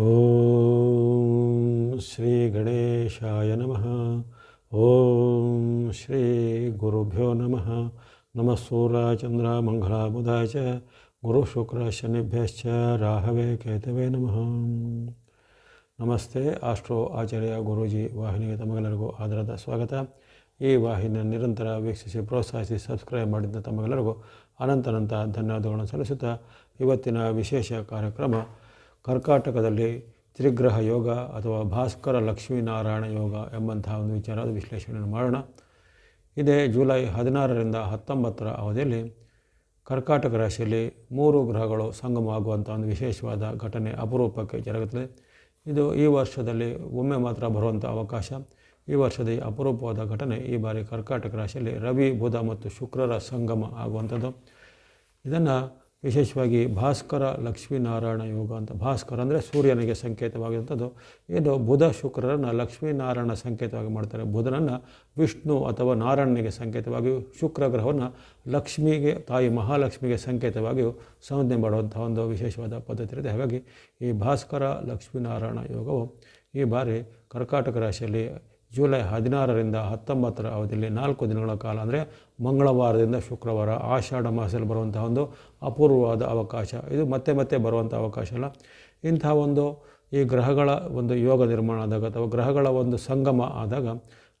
ಓಂ ಶ್ರೀ ಗಣೇಶಾಯ ನಮಃ. ಓಂ ಶ್ರೀ ಗುರುಭ್ಯೋ ನಮಃ. ನಮಃ ಸೂರ್ಯಚಂದ್ರ ಮಂಗಳ ಬುಧಾಯ ಚ. ಗುರು ಶುಕ್ರ, ಶನಿಭ್ಯಶ್ಚ, ರಾಹವೇ, ಕೇತವೇ ನಮಃ. ನಮಸ್ತೆ, ಆಸ್ಟ್ರೋ ಆಚಾರ್ಯ ಗುರೂಜಿ ವಾಹಿನಿಗೆ ತಮಗೆಲ್ಲರಿಗೂ ಆದರದ ಸ್ವಾಗತ. ಈ ವಾಹಿನಿಯ ನಿರಂತರ ವೀಕ್ಷಿಸಿ, ಪ್ರೋತ್ಸಾಹಿಸಿ, ಸಬ್ಸ್ಕ್ರೈಬ್ ಮಾಡಿದ ತಮಗೆಲ್ಲರಿಗೂ ಅನಂತನಂತ ಧನ್ಯವಾದಗಳನ್ನು ಸಲ್ಲಿಸುತ್ತಾ ಇವತ್ತಿನ ವಿಶೇಷ ಕಾರ್ಯಕ್ರಮ ಕರ್ಕಾಟಕದಲ್ಲಿ ತ್ರಿಗ್ರಹ ಯೋಗ ಅಥವಾ ಭಾಸ್ಕರ ಲಕ್ಷ್ಮೀನಾರಾಯಣ ಯೋಗ ಎಂಬಂತಹ ಒಂದು ವಿಚಾರದ ವಿಶ್ಲೇಷಣೆಯನ್ನು ಮಾಡೋಣ. ಇದೇ ಜುಲೈ ಹದಿನಾರರಿಂದ ಹತ್ತೊಂಬತ್ತರ ಅವಧಿಯಲ್ಲಿ ಕರ್ಕಾಟಕ ರಾಶಿಯಲ್ಲಿ ಮೂರು ಗ್ರಹಗಳು ಸಂಗಮವಾಗುವಂಥ ಒಂದು ವಿಶೇಷವಾದ ಘಟನೆ ಅಪರೂಪಕ್ಕೆ ಜರುಗುತ್ತದೆ. ಇದು ಈ ವರ್ಷದಲ್ಲಿ ಒಮ್ಮೆ ಮಾತ್ರ ಬರುವಂಥ ಅವಕಾಶ. ಈ ವರ್ಷದ ಈ ಅಪರೂಪವಾದ ಘಟನೆ ಈ ಬಾರಿ ಕರ್ಕಾಟಕ ರಾಶಿಯಲ್ಲಿ ರವಿ, ಬುಧ ಮತ್ತು ಶುಕ್ರರ ಸಂಗಮ ಆಗುವಂಥದ್ದು. ಇದನ್ನು ವಿಶೇಷವಾಗಿ ಭಾಸ್ಕರ ಲಕ್ಷ್ಮೀನಾರಾಯಣ ಯೋಗ ಅಂತ, ಭಾಸ್ಕರ ಅಂದರೆ ಸೂರ್ಯನಿಗೆ ಸಂಕೇತವಾಗಿರುವಂಥದ್ದು. ಇದು ಬುಧ ಶುಕ್ರರನ್ನು ಲಕ್ಷ್ಮೀನಾರಾಯಣ ಸಂಕೇತವಾಗಿ ಮಾಡ್ತಾರೆ. ಬುಧನನ್ನು ವಿಷ್ಣು ಅಥವಾ ನಾರಾಯಣನಿಗೆ ಸಂಕೇತವಾಗಿಯೂ ಶುಕ್ರ ಗ್ರಹವನ್ನು ಲಕ್ಷ್ಮಿಗೆ, ತಾಯಿ ಮಹಾಲಕ್ಷ್ಮಿಗೆ ಸಂಕೇತವಾಗಿಯೂ ಸಂಜ್ಞೆ ಮಾಡುವಂಥ ಒಂದು ವಿಶೇಷವಾದ ಪದ್ಧತಿ ಇರುತ್ತೆ. ಹಾಗಾಗಿ ಈ ಭಾಸ್ಕರ ಲಕ್ಷ್ಮೀನಾರಾಯಣ ಯೋಗವು ಈ ಬಾರಿ ಕರ್ಕಾಟಕ ರಾಶಿಯಲ್ಲಿ ಜುಲೈ ಹದಿನಾರರಿಂದ ಹತ್ತೊಂಬತ್ತರ ಅವಧಿಯಲ್ಲಿ ನಾಲ್ಕು ದಿನಗಳ ಕಾಲ, ಅಂದರೆ ಮಂಗಳವಾರದಿಂದ ಶುಕ್ರವಾರ ಆಷಾಢ ಮಾಸದಲ್ಲಿ ಬರುವಂತಹ ಒಂದು ಅಪೂರ್ವವಾದ ಅವಕಾಶ. ಇದು ಮತ್ತೆ ಮತ್ತೆ ಬರುವಂಥ ಅವಕಾಶ ಅಲ್ಲ. ಇಂಥ ಒಂದು ಈ ಗ್ರಹಗಳ ಒಂದು ಯೋಗ ನಿರ್ಮಾಣ ಆದಾಗ ಅಥವಾ ಗ್ರಹಗಳ ಒಂದು ಸಂಗಮ ಆದಾಗ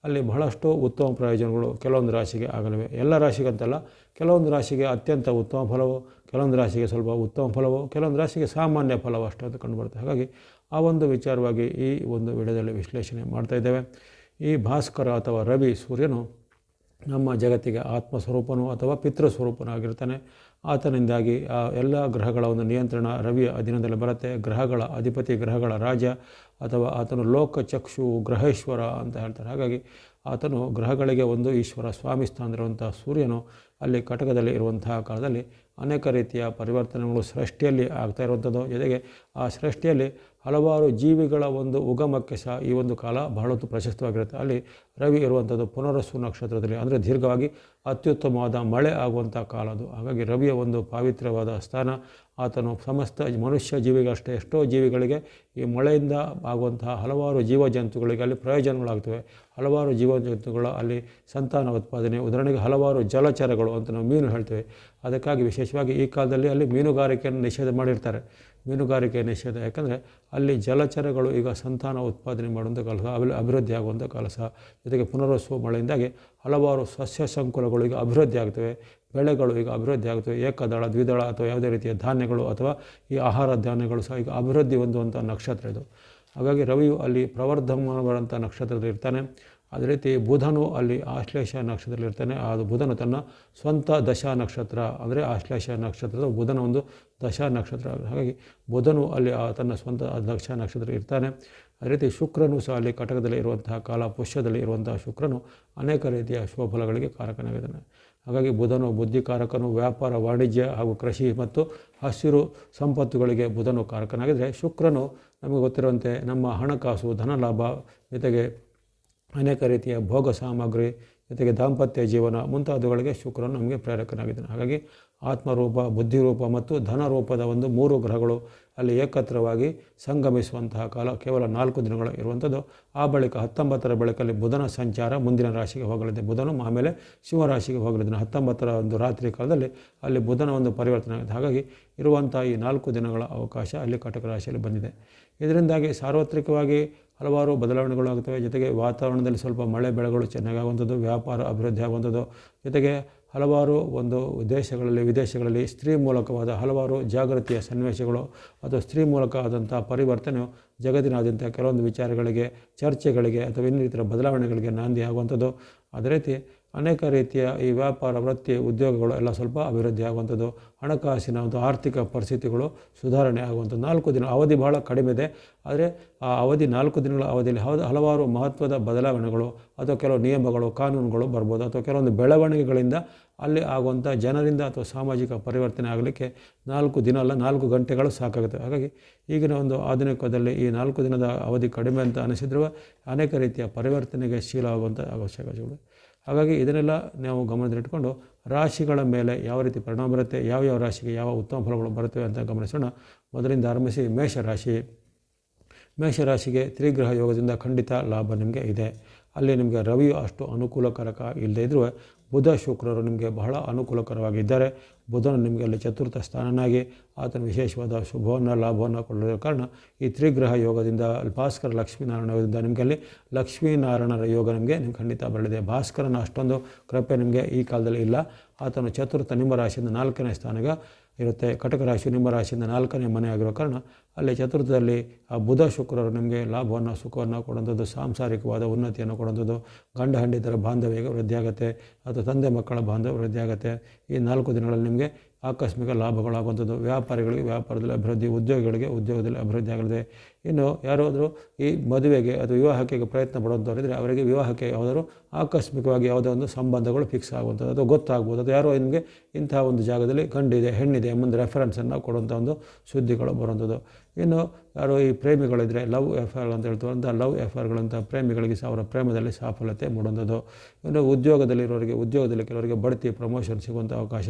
ಅಲ್ಲಿ ಬಹಳಷ್ಟು ಉತ್ತಮ ಪ್ರಯೋಜನಗಳು ಕೆಲವೊಂದು ರಾಶಿಗೆ ಆಗಲಿವೆ. ಎಲ್ಲ ರಾಶಿಗಂತಲ್ಲ, ಕೆಲವೊಂದು ರಾಶಿಗೆ ಅತ್ಯಂತ ಉತ್ತಮ ಫಲವು, ಕೆಲವೊಂದು ರಾಶಿಗೆ ಸ್ವಲ್ಪ ಉತ್ತಮ ಫಲವು, ಕೆಲವೊಂದು ರಾಶಿಗೆ ಸಾಮಾನ್ಯ ಫಲವು ಅಷ್ಟು ಅಂತ ಕಂಡುಬರುತ್ತೆ. ಹಾಗಾಗಿ ಆ ಒಂದು ವಿಚಾರವಾಗಿ ಈ ಒಂದು ವಿಡಿಯೋದಲ್ಲಿ ವಿಶ್ಲೇಷಣೆ ಮಾಡ್ತಾಯಿದ್ದೇವೆ ಈ ಭಾಸ್ಕರ ಅಥವಾ ರವಿ ಸೂರ್ಯನು ನಮ್ಮ ಜಗತ್ತಿಗೆ ಆತ್ಮಸ್ವರೂಪನು ಅಥವಾ ಪಿತೃಸ್ವರೂಪನಾಗಿರ್ತಾನೆ. ಆತನಿಂದಾಗಿ, ಆ, ಎಲ್ಲ ಗ್ರಹಗಳ ಒಂದು ನಿಯಂತ್ರಣ ರವಿಯ ಅಧೀನದಲ್ಲಿ ಬರುತ್ತೆ. ಗ್ರಹಗಳ ಅಧಿಪತಿ, ಗ್ರಹಗಳ ರಾಜ ಅಥವಾ ಆತನು ಲೋಕಚಕ್ಷು ಗ್ರಹೇಶ್ವರ ಅಂತ ಹೇಳ್ತಾರೆ. ಹಾಗಾಗಿ ಆತನು ಗ್ರಹಗಳಿಗೆ ಒಂದು ಈಶ್ವರ ಸ್ವಾಮಿ ಸ್ಥಾನದಲ್ಲಿರುವಂಥ ಸೂರ್ಯನು ಅಲ್ಲಿ ಕಟಕದಲ್ಲಿ ಇರುವಂತಹ ಕಾಲದಲ್ಲಿ ಅನೇಕ ರೀತಿಯ ಪರಿವರ್ತನೆಗಳು ಸೃಷ್ಟಿಯಲ್ಲಿ ಆಗ್ತಾ ಇರುವಂಥದ್ದು. ಜೊತೆಗೆ ಆ ಸೃಷ್ಟಿಯಲ್ಲಿ ಹಲವಾರು ಜೀವಿಗಳ ಒಂದು ಉಗಮಕ್ಕೆ ಸಹ ಈ ಒಂದು ಕಾಲ ಬಹಳಷ್ಟು ಪ್ರಶಸ್ತವಾಗಿರುತ್ತೆ. ಅಲ್ಲಿ ರವಿ ಇರುವಂಥದ್ದು ಪುನರಸ್ಸು ನಕ್ಷತ್ರದಲ್ಲಿ, ಅಂದರೆ ದೀರ್ಘವಾಗಿ ಅತ್ಯುತ್ತಮವಾದ ಮಳೆ ಆಗುವಂಥ ಕಾಲ ಅದು. ಹಾಗಾಗಿ ರವಿಯ ಒಂದು ಪಾವಿತ್ರ್ಯವಾದ ಸ್ಥಾನ, ಆತನು ಸಮಸ್ತ ಮನುಷ್ಯ ಜೀವಿಗಳಷ್ಟೇ, ಎಷ್ಟೋ ಜೀವಿಗಳಿಗೆ ಈ ಮಳೆಯಿಂದ ಆಗುವಂತಹ ಹಲವಾರು ಜೀವ ಜಂತುಗಳಿಗೆ ಅಲ್ಲಿ ಪ್ರಯೋಜನಗಳಾಗ್ತವೆ. ಹಲವಾರು ಜೀವ ಜಂತುಗಳ ಅಲ್ಲಿ ಸಂತಾನ ಉತ್ಪಾದನೆ ಉದಾಹರಣೆಗೆ ಹಲವಾರು ಜಲಚರಗಳು ಅಂತ ನಾವು ಮೀನು ಹೇಳ್ತೇವೆ. ಅದಕ್ಕಾಗಿ ವಿಶೇಷವಾಗಿ ಈ ಕಾಲದಲ್ಲಿ ಅಲ್ಲಿ ಮೀನುಗಾರಿಕೆಯನ್ನು ನಿಷೇಧ ಮಾಡಿರ್ತಾರೆ. ಮೀನುಗಾರಿಕೆ ನಿಷೇಧ. ಯಾಕಂದರೆ ಅಲ್ಲಿ ಜಲಚರಗಳು ಈಗ ಸಂತಾನ ಉತ್ಪಾದನೆ ಮಾಡುವಂಥ ಕೆಲಸ ಅಭಿ, ಅಭಿವೃದ್ಧಿ ಆಗುವಂಥ ಕೆಲಸ ಜೊತೆಗೆ ಪುನರ್ವಸು ಮಳೆಯಿಂದಾಗಿ ಹಲವಾರು ಸಸ್ಯ ಸಂಕುಲಗಳು ಈಗ ಅಭಿವೃದ್ಧಿ ಆಗ್ತವೆ. ಬೆಳೆಗಳು ಈಗ ಅಭಿವೃದ್ಧಿ ಆಗ್ತವೆ. ಏಕದಳ, ದ್ವಿದಳ ಅಥವಾ ಯಾವುದೇ ರೀತಿಯ ಧಾನ್ಯಗಳು ಅಥವಾ ಈ ಆಹಾರ ಧಾನ್ಯಗಳು ಸಹ ಈಗ ಅಭಿವೃದ್ಧಿ ಹೊಂದುವಂಥ ನಕ್ಷತ್ರ ಇದು. ಹಾಗಾಗಿ ರವಿಯು ಅಲ್ಲಿ ಪ್ರವರ್ಧಮಾನವಾದಂಥ ನಕ್ಷತ್ರದಲ್ಲಿ ಇರ್ತಾನೆ. ಅದೇ ರೀತಿ ಬುಧನು ಅಲ್ಲಿ ಆಶ್ಲೇಷ ನಕ್ಷತ್ರದಲ್ಲಿರ್ತಾನೆ. ಅದು ಬುಧನು ತನ್ನ ಸ್ವಂತ ದಶಾ ನಕ್ಷತ್ರ, ಅಂದರೆ ಆಶ್ಲೇಷ ನಕ್ಷತ್ರದ ಬುಧನ ಒಂದು ದಶಾ ನಕ್ಷತ್ರ. ಹಾಗಾಗಿ ಬುಧನು ಅಲ್ಲಿ ತನ್ನ ಸ್ವಂತ ದಶಾ ನಕ್ಷತ್ರ ಇರ್ತಾನೆ. ಅದೇ ರೀತಿ ಶುಕ್ರನು ಸಹ ಅಲ್ಲಿ ಕಟಕದಲ್ಲಿ ಇರುವಂತಹ ಕಾಲ ಪುಷ್ಯದಲ್ಲಿ ಇರುವಂತಹ ಶುಕ್ರನು ಅನೇಕ ರೀತಿಯ ಶುಭಫಲಗಳಿಗೆ ಕಾರಕನಾಗಿದ್ದಾನೆ. ಹಾಗಾಗಿ ಬುಧನು ಬುದ್ಧಿಕಾರಕನು, ವ್ಯಾಪಾರ, ವಾಣಿಜ್ಯ ಹಾಗೂ ಕೃಷಿ ಮತ್ತು ಹಸಿರು ಸಂಪತ್ತುಗಳಿಗೆ ಬುಧನು ಕಾರಕನಾಗಿದ್ದರೆ ಶುಕ್ರನು ನಮಗೆ ಗೊತ್ತಿರುವಂತೆ ನಮ್ಮ ಹಣಕಾಸು, ಧನಲಾಭ, ಜೊತೆಗೆ ಅನೇಕ ರೀತಿಯ ಭೋಗ ಸಾಮಗ್ರಿ ಜೊತೆಗೆ ದಾಂಪತ್ಯ ಜೀವನ ಮುಂತಾದವುಗಳಿಗೆ ಶುಕ್ರನು ನಮಗೆ ಪ್ರೇರಕನಾಗಿದ್ದಾನೆ. ಹಾಗಾಗಿ ಆತ್ಮರೂಪ, ಬುದ್ಧಿರೂಪ ಮತ್ತು ಧನರೂಪದ ಒಂದು ಮೂರು ಗ್ರಹಗಳು ಅಲ್ಲಿ ಏಕತ್ರವಾಗಿ ಸಂಗಮಿಸುವಂತಹ ಕಾಲ ಕೇವಲ ನಾಲ್ಕು ದಿನಗಳು ಇರುವಂಥದ್ದು. ಆ ಬಳಿಕ ಹತ್ತೊಂಬತ್ತರ ಬಳಿಕಲ್ಲಿ ಬುಧನ ಸಂಚಾರ ಮುಂದಿನ ರಾಶಿಗೆ ಹೋಗಲಿದೆ. ಬುಧನು ಆಮೇಲೆ ಶಿವರಾಶಿಗೆ ಹೋಗಲಿದ್ದಾನೆ. ಹತ್ತೊಂಬತ್ತರ ಒಂದು ರಾತ್ರಿ ಕಾಲದಲ್ಲಿ ಅಲ್ಲಿ ಬುಧನ ಒಂದು ಪರಿವರ್ತನೆ ಆಗಿದೆ. ಹಾಗಾಗಿ ಇರುವಂಥ ಈ ನಾಲ್ಕು ದಿನಗಳ ಅವಕಾಶ ಅಲ್ಲಿ ಕಟಕ ರಾಶಿಯಲ್ಲಿ ಬಂದಿದೆ. ಇದರಿಂದಾಗಿ ಸಾರ್ವತ್ರಿಕವಾಗಿ ಹಲವಾರು ಬದಲಾವಣೆಗಳು ಆಗ್ತವೆ ಜೊತೆಗೆ ವಾತಾವರಣದಲ್ಲಿ ಸ್ವಲ್ಪ ಮಳೆ ಬೆಳೆಗಳು ಚೆನ್ನಾಗಾಗುವಂಥದ್ದು, ವ್ಯಾಪಾರ ಅಭಿವೃದ್ಧಿ ಆಗುವಂಥದ್ದು. ಜೊತೆಗೆ ಹಲವಾರು ಒಂದು ದೇಶಗಳಲ್ಲಿ, ವಿದೇಶಗಳಲ್ಲಿ ಸ್ತ್ರೀ ಮೂಲಕವಾದ ಹಲವಾರು ಜಾಗೃತಿಯ ಸನ್ನಿವೇಶಗಳು ಅಥವಾ ಸ್ತ್ರೀ ಮೂಲಕ ಆದಂಥ ಪರಿವರ್ತನೆಯು ಜಗತ್ತಿನಾದ್ಯಂತ ಕೆಲವೊಂದು ವಿಚಾರಗಳಿಗೆ, ಚರ್ಚೆಗಳಿಗೆ ಅಥವಾ ಇನ್ನಿತರ ಬದಲಾವಣೆಗಳಿಗೆ ನಾಂದಿ ಆಗುವಂಥದ್ದು ಅದೇ ರೀತಿ ಅನೇಕ ರೀತಿಯ ಈ ವ್ಯಾಪಾರ, ವೃತ್ತಿ, ಉದ್ಯೋಗಗಳು ಎಲ್ಲ ಸ್ವಲ್ಪ ಅಭಿವೃದ್ಧಿ ಆಗುವಂಥದ್ದು. ಹಣಕಾಸಿನ ಒಂದು ಆರ್ಥಿಕ ಪರಿಸ್ಥಿತಿಗಳು ಸುಧಾರಣೆ ಆಗುವಂಥದ್ದು. ನಾಲ್ಕು ದಿನ ಅವಧಿ ಬಹಳ ಕಡಿಮೆ ಇದೆ. ಆದರೆ ಆ ಅವಧಿ ನಾಲ್ಕು ದಿನಗಳ ಅವಧಿಯಲ್ಲಿ ಹಲವಾರು ಮಹತ್ವದ ಬದಲಾವಣೆಗಳು ಅಥವಾ ಕೆಲವು ನಿಯಮಗಳು, ಕಾನೂನುಗಳು ಬರ್ಬೋದು. ಅಥವಾ ಕೆಲವೊಂದು ಬೆಳವಣಿಗೆಗಳಿಂದ ಅಲ್ಲಿ ಆಗುವಂಥ ಜನರಿಂದ ಅಥವಾ ಸಾಮಾಜಿಕ ಪರಿವರ್ತನೆ ಆಗಲಿಕ್ಕೆ ನಾಲ್ಕು ದಿನ ಅಲ್ಲ, ನಾಲ್ಕು ಗಂಟೆಗಳು ಸಾಕಾಗುತ್ತೆ. ಹಾಗಾಗಿ ಈಗಿನ ಒಂದು ಆಧುನಿಕದಲ್ಲಿ ಈ ನಾಲ್ಕು ದಿನದ ಅವಧಿ ಕಡಿಮೆ ಅಂತ ಅನಿಸಿದ್ರು ಅನೇಕ ರೀತಿಯ ಪರಿವರ್ತನೆಗೆ ಶೀಲ ಆಗುವಂಥ ಅವಶ್ಯಕತೆಗಳು. ಹಾಗಾಗಿ ಇದನ್ನೆಲ್ಲ ನಾವು ಗಮನದಲ್ಲಿಟ್ಕೊಂಡು ರಾಶಿಗಳ ಮೇಲೆ ಯಾವ ರೀತಿ ಪರಿಣಾಮ ಬರುತ್ತೆ ಯಾವ ಯಾವ ರಾಶಿಗೆ ಯಾವ ಉತ್ತಮ ಫಲಗಳು ಬರುತ್ತವೆ ಅಂತ ಗಮನಿಸೋಣ. ಮೊದಲಿಂದ ಆರಂಭಿಸಿ ಮೇಷರಾಶಿ. ಮೇಷರಾಶಿಗೆ ತ್ರಿಗ್ರಹ ಯೋಗದಿಂದ ಖಂಡಿತ ಲಾಭ ನಿಮಗೆ ಇದೆ. ಅಲ್ಲಿ ನಿಮಗೆ ರವಿಯು ಅಷ್ಟು ಅನುಕೂಲಕರಕ ಇಲ್ಲದೇ ಇದ್ದರೂ ಬುಧ ಶುಕ್ರರು ನಿಮಗೆ ಬಹಳ ಅನುಕೂಲಕರವಾಗಿದ್ದಾರೆ. ಬುಧನು ನಿಮಗೆ ಅಲ್ಲಿ ಚತುರ್ಥ ಸ್ಥಾನನಾಗಿ ಆತನ ವಿಶೇಷವಾದ ಶುಭವನ್ನು ಲಾಭವನ್ನು ಕೊಡಲಿರೋ ಕಾರಣ ಈ ತ್ರಿಗ್ರಹ ಯೋಗದಿಂದ ಭಾಸ್ಕರ ಲಕ್ಷ್ಮೀನಾರಾಯಣ ಯೋಗದಿಂದ ನಿಮಗೆ ಅಲ್ಲಿ ಲಕ್ಷ್ಮೀನಾರಾಯಣರ ಯೋಗ ನಿಮಗೆ ನಿಮ್ಗೆ ಖಂಡಿತ ಬರಲಿದೆ. ಭಾಸ್ಕರನ ಅಷ್ಟೊಂದು ಕೃಪೆ ನಿಮಗೆ ಈ ಕಾಲದಲ್ಲಿ ಇಲ್ಲ. ಆತನು ಚತುರ್ಥ ನಿಮ್ಮ ರಾಶಿಯಿಂದ ನಾಲ್ಕನೇ ಸ್ಥಾನಗ ಇರುತ್ತೆ. ಕಟಕ ರಾಶಿ, ನಿಮ್ಮ ರಾಶಿಯಿಂದ ನಾಲ್ಕನೇ ಮನೆ ಆಗಿರೋ ಕಾರಣ ಅಲ್ಲಿ ಚತುರ್ಥದಲ್ಲಿ ಆ ಬುಧ ಶುಕ್ರರು ನಿಮಗೆ ಲಾಭವನ್ನು, ಸುಖವನ್ನು ಕೊಡುವಂಥದ್ದು, ಸಾಂಸಾರಿಕವಾದ ಉನ್ನತಿಯನ್ನು ಕೊಡುವಂಥದ್ದು. ಗಂಡ ಹಂಡಿತರ ಬಾಂಧವ್ಯ ವೃದ್ಧಿಯಾಗುತ್ತೆ, ಅಥವಾ ತಂದೆ ಮಕ್ಕಳ ಬಾಂಧವ್ಯ ವೃದ್ಧಿಯಾಗುತ್ತೆ. ಈ ನಾಲ್ಕು ದಿನಗಳಲ್ಲಿ ನಿಮಗೆ ಆಕಸ್ಮಿಕ ಲಾಭಗಳಾಗುವಂಥದ್ದು. ವ್ಯಾಪಾರಿಗಳಿಗೆ ವ್ಯಾಪಾರದಲ್ಲಿ ಅಭಿವೃದ್ಧಿ, ಉದ್ಯೋಗಿಗಳಿಗೆ ಉದ್ಯೋಗದಲ್ಲಿ ಅಭಿವೃದ್ಧಿ ಆಗಲಿದೆ. ಇನ್ನು ಯಾರಾದರೂ ಈ ಮದುವೆಗೆ ಅಥವಾ ವಿವಾಹಕ್ಕೆ ಪ್ರಯತ್ನ ಪಡುವಂಥವರಿದ್ದರೆ ಅವರಿಗೆ ವಿವಾಹಕ್ಕೆ ಯಾವುದಾದ್ರು ಆಕಸ್ಮಿಕವಾಗಿ ಯಾವುದೋ ಒಂದು ಸಂಬಂಧಗಳು ಫಿಕ್ಸ್ ಆಗುವಂಥದ್ದು ಅಥವಾ ಗೊತ್ತಾಗ್ಬೋದು. ಅಥವಾ ಯಾರೋ ನಿಮಗೆ ಇಂಥ ಒಂದು ಜಾಗದಲ್ಲಿ ಗಂಡಿದೆ, ಹೆಣ್ಣಿದೆ ಮುಂದೆ ರೆಫರೆನ್ಸನ್ನು ಕೊಡುವಂಥ ಒಂದು ಸುದ್ದಿಗಳು ಬರುವಂಥದ್ದು. ಇನ್ನು ಯಾರು ಈ ಪ್ರೇಮಿಗಳಿದ್ರೆ ಲವ್ ಎಫೇರ್ ಅಂತ ಹೇಳ್ತಾರಂಥ ಲವ್ ಎಫೇರ್ಗಳಂಥ ಪ್ರೇಮಿಗಳಿಗೆ ಸಹ ಅವರ ಪ್ರೇಮದಲ್ಲಿ ಸಾಫಲ್ಯತೆ ಮೂಡುವಂಥದ್ದು ಇನ್ನು ಉದ್ಯೋಗದಲ್ಲಿರೋರಿಗೆ, ಉದ್ಯೋಗದಲ್ಲಿ ಕೆಲವರಿಗೆ ಬಡ್ತಿ ಪ್ರಮೋಷನ್ ಸಿಗುವಂಥ ಅವಕಾಶ,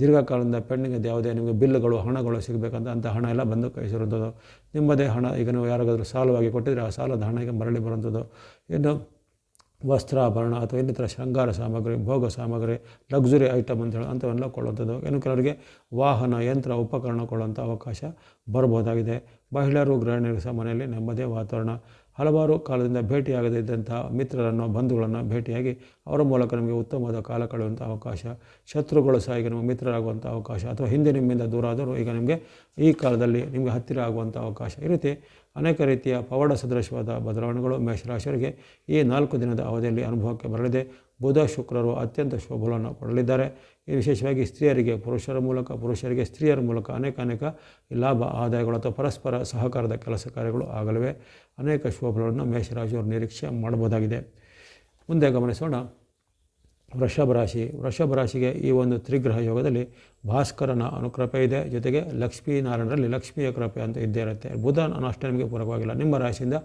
ದೀರ್ಘಕಾಲದಿಂದ ಪೆಂಡಿಂಗ್ ಇದೆ ಯಾವುದೇ ನಿಮಗೆ ಬಿಲ್ಗಳು, ಹಣಗಳು ಸಿಗಬೇಕಂತ ಅಂತ ಹಣ ಎಲ್ಲ ಬಂದು ಕೈಸಿರುವಂಥದ್ದು ನಿಮ್ಮದೇ ಹಣ, ಈಗ ನೀವು ಯಾರಿಗಾದರೂ ಸಾಲವಾಗಿ ಕೊಟ್ಟಿದ್ರೆ ಆ ಸಾಲದ ಹಣ ಈಗ ಮರಳಿ ಬರುವಂಥದ್ದು. ಇನ್ನು ವಸ್ತ್ರಾಭರಣ ಅಥವಾ ಇನ್ನಿತರ ಶೃಂಗಾರ ಸಾಮಗ್ರಿ, ಭೋಗ ಸಾಮಗ್ರಿ ಲಕ್ಸುರಿ ಐಟಮ್ ಅಂತ ಹೇಳಿ ಅಂಥವೆಲ್ಲ ಕೊಳ್ಳುವಂಥದ್ದು ಇನ್ನು ಕೆಲವರಿಗೆ ವಾಹನ, ಯಂತ್ರ, ಉಪಕರಣ ಕೊಡುವಂಥ ಅವಕಾಶ ಬರ್ಬೋದಾಗಿದೆ. ಮಹಿಳೆಯರು ಗೃಹಿಣಿಯರು ಸಹ ಮನೆಯಲ್ಲಿ ನೆಮ್ಮದಿಯ ವಾತಾವರಣ. ಹಲವಾರು ಕಾಲದಿಂದ ಭೇಟಿಯಾಗದೇ ಇದ್ದಂಥ ಮಿತ್ರರನ್ನು, ಬಂಧುಗಳನ್ನು ಭೇಟಿಯಾಗಿ ಅವರ ಮೂಲಕ ನಮಗೆ ಉತ್ತಮವಾದ ಕಾಲ ಕಳೆಯುವಂಥ ಅವಕಾಶ, ಶತ್ರುಗಳು ಸಹ ಈಗ ನಮಗೆ ಮಿತ್ರರಾಗುವಂಥ ಅವಕಾಶ ಅಥವಾ ಹಿಂದೆ ನಿಮ್ಮಿಂದ ದೂರ ಆದರೂ ಈಗ ನಿಮಗೆ ಈ ಕಾಲದಲ್ಲಿ ನಿಮಗೆ ಹತ್ತಿರ ಆಗುವಂಥ ಅವಕಾಶ ಈ ರೀತಿ ಅನೇಕ ರೀತಿಯ ಪವಾಡ ಸದೃಶವಾದ ಬದಲಾವಣೆಗಳು ಮೇಷರಾಶಿಯವರಿಗೆ ಈ ನಾಲ್ಕು ದಿನದ ಅವಧಿಯಲ್ಲಿ ಅನುಭವಕ್ಕೆ ಬರಲಿದೆ. ಬುಧ ಶುಕ್ರರು ಅತ್ಯಂತ ಶೋಭಲವನ್ನು ಕೊಡಲಿದ್ದಾರೆ ಈ ವಿಶೇಷವಾಗಿ ಸ್ತ್ರೀಯರಿಗೆ, ಪುರುಷರ ಮೂಲಕ, ಪುರುಷರಿಗೆ ಸ್ತ್ರೀಯರ ಮೂಲಕ ಅನೇಕ ಅನೇಕ ಲಾಭ ಆದಾಯಗಳು ಅಥವಾ ಪರಸ್ಪರ ಸಹಕಾರದ ಕೆಲಸ ಕಾರ್ಯಗಳು ಆಗಲಿವೆ. ಅನೇಕ ಶುಭಗಳನ್ನು ಮೇಷರಾಶಿಯವರು ನಿರೀಕ್ಷೆ ಮಾಡಬಹುದಾಗಿದೆ. ಮುಂದೆ ಗಮನಿಸೋಣ ವೃಷಭ ರಾಶಿ ವೃಷಭ ರಾಶಿಗೆ ಈ ಒಂದು ತ್ರಿಗ್ರಹ ಯೋಗದಲ್ಲಿ ಭಾಸ್ಕರನ ಅನುಕೃಪೆ ಇದೆ. ಜೊತೆಗೆ ಲಕ್ಷ್ಮೀನಾರಾಯಣರಲ್ಲಿ ಲಕ್ಷ್ಮಿಯ ಕೃಪೆ ಅಂತ ಇದ್ದೇ ಇರುತ್ತೆ. ಬುಧನ ಅಷ್ಟೇ ನಿಮಗೆ ಪೂರಕವಾಗಿಲ್ಲ. ನಿಮ್ಮ ರಾಶಿಯಿಂದ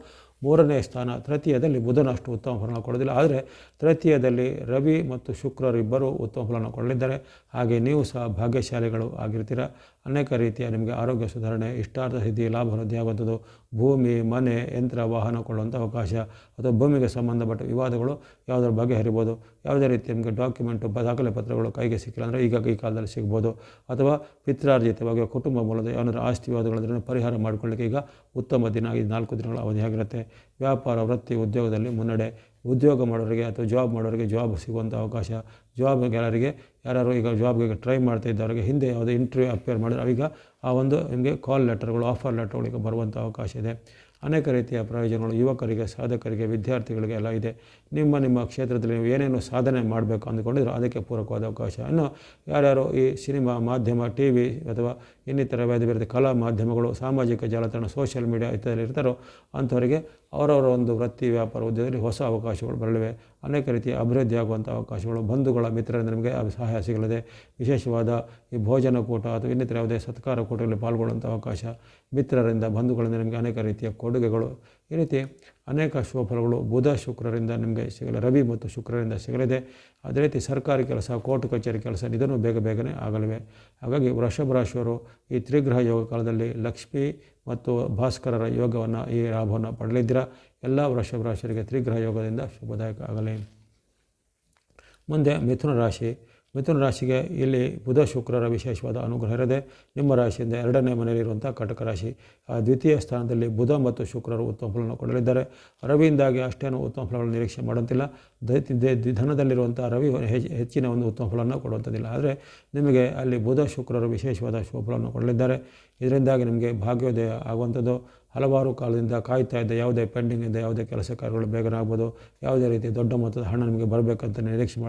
ಮೂರನೇ ಸ್ಥಾನ ತೃತೀಯದಲ್ಲಿ ಬುಧನಷ್ಟು ಉತ್ತಮ ಫಲನ ಕೊಡೋದಿಲ್ಲ. ಆದರೆ ತೃತೀಯದಲ್ಲಿ ರವಿ ಮತ್ತು ಶುಕ್ರರಿಬ್ಬರು ಉತ್ತಮ ಫಲನ ಕೊಡಲಿದ್ದಾರೆ. ಹಾಗೆ ನೀವು ಸಹ ಭಾಗ್ಯಶಾಲಿಗಳು ಆಗಿರ್ತೀರ. ಅನೇಕ ರೀತಿಯ ನಿಮಗೆ ಆರೋಗ್ಯ ಸುಧಾರಣೆ, ಇಷ್ಟಾರ್ಥ ಸ್ಥಿತಿ ಲಾಭ ವೃದ್ಧಿ ಆಗುವಂಥದ್ದು, ಭೂಮಿ, ಮನೆ, ಯಂತ್ರ, ವಾಹನ ಕೊಳ್ಳುವಂಥ ಅವಕಾಶ ಅಥವಾ ಭೂಮಿಗೆ ಸಂಬಂಧಪಟ್ಟ ವಿವಾದಗಳು ಯಾವುದರ ಬಗ್ಗೆ ಹರಿಬೋದು, ಯಾವುದೇ ರೀತಿ ನಿಮಗೆ ಡಾಕ್ಯುಮೆಂಟು ದಾಖಲೆ ಪತ್ರಗಳು ಕೈಗೆ ಸಿಕ್ಕಿಲ್ಲ ಅಂದರೆ ಈಗ ಈ ಕಾಲದಲ್ಲಿ ಸಿಗ್ಬೋದು. ಅಥವಾ ಪಿತ್ರಾರ್ಜಿತವಾಗಿ ಕುಟುಂಬ ಮೂಲದ ಏನಾದರೂ ಆಸ್ತಿ ವಿವಾದಗಳಿದ್ರೆ ಪರಿಹಾರ ಮಾಡಿಕೊಳ್ಳಿಕ್ಕೆ ಈಗ ಉತ್ತಮ ದಿನ ಈ ನಾಲ್ಕು ದಿನಗಳ ಅವಧಿಯಾಗಿರುತ್ತೆ. ವ್ಯಾಪಾರ, ವೃತ್ತಿ, ಉದ್ಯೋಗದಲ್ಲಿ ಮುನ್ನಡೆ ಉದ್ಯೋಗ ಮಾಡೋರಿಗೆ ಅಥವಾ ಜಾಬ್ ಮಾಡೋರಿಗೆ ಜಾಬ್ ಸಿಗುವಂಥ ಅವಕಾಶ. ಜಾಬ್ ಎಲ್ಲರಿಗೆ ಯಾರು ಈಗ ಜಾಬ್ಗೆ ಟ್ರೈ ಮಾಡ್ತಾ ಇದ್ದವರಿಗೆ ಹಿಂದೆ ಯಾವುದೇ ಇಂಟರ್ವ್ಯೂ ಅಪೇರ್ ಮಾಡಿದ್ರೆ ಈಗ ಆ ಒಂದು ನಿಮಗೆ ಕಾಲ್ ಲೆಟರ್ಗಳು ಆಫರ್ ಲೆಟರ್ಗಳು ಈಗ ಬರುವಂಥ ಅವಕಾಶ ಇದೆ. ಅನೇಕ ರೀತಿಯ ಪ್ರಯೋಜನಗಳು ಯುವಕರಿಗೆ, ಸಾಧಕರಿಗೆ, ವಿದ್ಯಾರ್ಥಿಗಳಿಗೆ ಎಲ್ಲ ಇದೆ. ನಿಮ್ಮ ನಿಮ್ಮ ಕ್ಷೇತ್ರದಲ್ಲಿ ನೀವು ಏನೇನು ಸಾಧನೆ ಮಾಡಬೇಕು ಅಂದ್ಕೊಂಡಿದ್ರು ಅದಕ್ಕೆ ಪೂರಕವಾದ ಅವಕಾಶ. ಇನ್ನು ಯಾರ್ಯಾರು ಈ ಸಿನಿಮಾ ಮಾಧ್ಯಮ ಟಿ ವಿ ಅಥವಾ ಇನ್ನಿತರ ಬೇರೆ ಬೇರೆ ಕಲಾ ಮಾಧ್ಯಮಗಳು, ಸಾಮಾಜಿಕ ಜಾಲತಾಣ, ಸೋಷಿಯಲ್ ಮೀಡಿಯಾ ಇತ್ಯಾದಿ ಇರ್ತಾರೋ ಅಂಥವರಿಗೆ ಅವರವರ ಒಂದು ವೃತ್ತಿ, ವ್ಯಾಪಾರ ಉದ್ಯೋಗದಲ್ಲಿ ಹೊಸ ಅವಕಾಶಗಳು ಬರಲಿವೆ. ಅನೇಕ ರೀತಿಯ ಅಭಿವೃದ್ಧಿ ಆಗುವಂಥ ಅವಕಾಶಗಳು ಬಂಧುಗಳ ಮಿತ್ರರಿಂದ ನಿಮಗೆ ಸಹಾಯ ಸಿಗಲಿದೆ. ವಿಶೇಷವಾದ ಈ ಭೋಜನ ಕೂಟ ಅಥವಾ ಇನ್ನಿತರ ಯಾವುದೇ ಸತ್ಕಾರ ಕೂಟಗಳಲ್ಲಿ ಪಾಲ್ಗೊಳ್ಳುವಂಥ ಅವಕಾಶ, ಮಿತ್ರರಿಂದ ಬಂಧುಗಳಿಂದ ನಿಮಗೆ ಅನೇಕ ರೀತಿಯ ಕೊಡುಗೆಗಳು ಈ ರೀತಿ ಅನೇಕ ಶುಭಫಲಗಳು ಬುಧ ಶುಕ್ರರಿಂದ ನಿಮಗೆ ಸಿಗಲಿ, ರವಿ ಮತ್ತು ಶುಕ್ರರಿಂದ ಸಿಗಲಿದೆ. ಅದೇ ರೀತಿ ಸರ್ಕಾರಿ ಕೆಲಸ, ಕೋರ್ಟ್ ಕಚೇರಿ ಕೆಲಸ ಇದನ್ನು ಬೇಗ ಬೇಗನೆ ಆಗಲಿವೆ. ಹಾಗಾಗಿ ವೃಷಭ ರಾಶಿಯವರು ಈ ತ್ರಿಗ್ರಹ ಯೋಗ ಕಾಲದಲ್ಲಿ ಲಕ್ಷ್ಮಿ ಮತ್ತು ಭಾಸ್ಕರರ ಯೋಗವನ್ನು ಈ ಲಾಭವನ್ನು ಪಡೆಯಲಿದ್ದೀರಾ? ಎಲ್ಲ ವೃಷಭ ರಾಶಿಯರಿಗೆ ತ್ರಿಗ್ರಹ ಯೋಗದಿಂದ ಶುಭದಾಯಕ ಆಗಲಿ. ಮುಂದೆ ಮಿಥುನ ರಾಶಿ. ಮಿಥುನ ರಾಶಿಗೆ ಇಲ್ಲಿ ಬುಧ ಶುಕ್ರರ ವಿಶೇಷವಾದ ಅನುಗ್ರಹ ಇರದೆ ನಿಮ್ಮ ರಾಶಿಯಿಂದ ಎರಡನೇ ಮನೆಯಲ್ಲಿರುವಂಥ ಕಟಕ ರಾಶಿ, ಆ ದ್ವಿತೀಯ ಸ್ಥಾನದಲ್ಲಿ ಬುಧ ಮತ್ತು ಶುಕ್ರರು ಉತ್ತಮ ಫಲವನ್ನು ಕೊಡಲಿದ್ದಾರೆ. ರವಿಯಿಂದಾಗಿ ಅಷ್ಟೇನು ಉತ್ತಮ ಫಲಗಳನ್ನು ನಿರೀಕ್ಷೆ ಮಾಡುವಂತಿಲ್ಲ. ಧನದಲ್ಲಿರುವಂಥ ರವಿ ಹೆಚ್ಚಿನ ಒಂದು ಉತ್ತಮ ಫಲವನ್ನು ಕೊಡುವಂಥದ್ದಿಲ್ಲ ಆದರೆ ನಿಮಗೆ ಅಲ್ಲಿ ಬುಧ ಶುಕ್ರರು ವಿಶೇಷವಾದ ಶುಭ ಕೊಡಲಿದ್ದಾರೆ. ಇದರಿಂದಾಗಿ ನಿಮಗೆ ಭಾಗ್ಯೋದಯ ಆಗುವಂಥದ್ದು. ಹಲವಾರು ಕಾಲದಿಂದ ಕಾಯ್ತಾ ಇದ್ದ ಯಾವುದೇ ಪೆಂಡಿಂಗ್ ಇದೆ ಯಾವುದೇ ಕೆಲಸ ಕಾರ್ಯಗಳು ಬೇಗನೆ ಆಗ್ಬೋದು ಯಾವುದೇ ರೀತಿ ದೊಡ್ಡ ಮೊತ್ತದ ಹಣ ನಿಮಗೆ ಬರಬೇಕಂತ ನಿರೀಕ್ಷೆ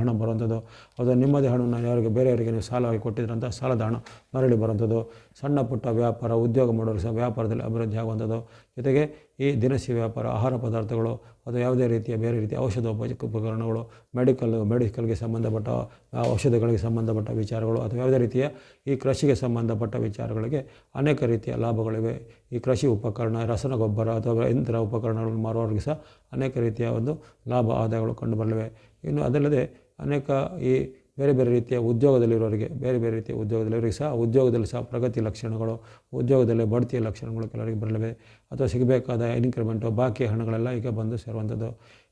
ಹಣ ಬರುವಂಥದ್ದು. ಅದು ನಿಮ್ಮದೇ ಹಣವನ್ನು ಯಾರಿಗೆ, ಬೇರೆಯವರಿಗೆ ನೀವು ಸಾಲವಾಗಿ ಕೊಟ್ಟಿದ್ರಂಥ ಸಾಲದ ಹಣ ಮರಳಿ ಬರುವಂಥದ್ದು. ಸಣ್ಣ ಪುಟ್ಟ ವ್ಯಾಪಾರ, ಉದ್ಯೋಗ ಮಾಡೋರು ಸಹ ವ್ಯಾಪಾರದಲ್ಲಿ ಅಭಿವೃದ್ಧಿ ಆಗುವಂಥದ್ದು. ಜೊತೆಗೆ ಈ ದಿನಸಿ ವ್ಯಾಪಾರ, ಆಹಾರ ಪದಾರ್ಥಗಳು ಅಥವಾ ಯಾವುದೇ ರೀತಿಯ ಬೇರೆ ರೀತಿಯ ಔಷಧ ಉಪ- ಉಪಕರಣಗಳು ಮೆಡಿಕಲ್ ಮೆಡಿಕಲ್ಗೆ ಸಂಬಂಧಪಟ್ಟ ಔಷಧಗಳಿಗೆ ಸಂಬಂಧಪಟ್ಟ ವಿಚಾರಗಳು ಅಥವಾ ಯಾವುದೇ ರೀತಿಯ ಈ ಕೃಷಿಗೆ ಸಂಬಂಧಪಟ್ಟ ವಿಚಾರಗಳಿಗೆ ಅನೇಕ ರೀತಿಯ ಲಾಭಗಳಿವೆ. ಈ ಕೃಷಿ ಉಪಕರಣ ರಸಗೊಬ್ಬರ ಅಥವಾ ಯಂತ್ರ ಉಪಕರಣಗಳನ್ನು ಮಾರುವವರಿಗೆ ಸಹ ಅನೇಕ ರೀತಿಯ ಒಂದು ಲಾಭ ಆದಾಯಗಳು ಕಂಡುಬರಲಿವೆ. ಇನ್ನು ಅದಲ್ಲದೆ ಅನೇಕ ಈ ಬೇರೆ ಬೇರೆ ರೀತಿಯ ಉದ್ಯೋಗದಲ್ಲಿರೋರಿಗೆ, ಬೇರೆ ಬೇರೆ ರೀತಿಯ ಉದ್ಯೋಗದಲ್ಲಿರೋರಿಗೆ ಸಹ, ಉದ್ಯೋಗದಲ್ಲಿ ಸಹ ಪ್ರಗತಿ ಲಕ್ಷಣಗಳು, ಉದ್ಯೋಗದಲ್ಲಿ ಬಡ್ತಿಯ ಲಕ್ಷಣಗಳು ಕೆಲವರಿಗೆ ಬರಲಿವೆ. ಅಥವಾ ಸಿಗಬೇಕಾದ ಇನ್ಕ್ರಿಮೆಂಟು ಬಾಕಿ ಹಣಗಳೆಲ್ಲ ಈಗ ಬಂದು ಸೇರುವಂಥದ್ದು.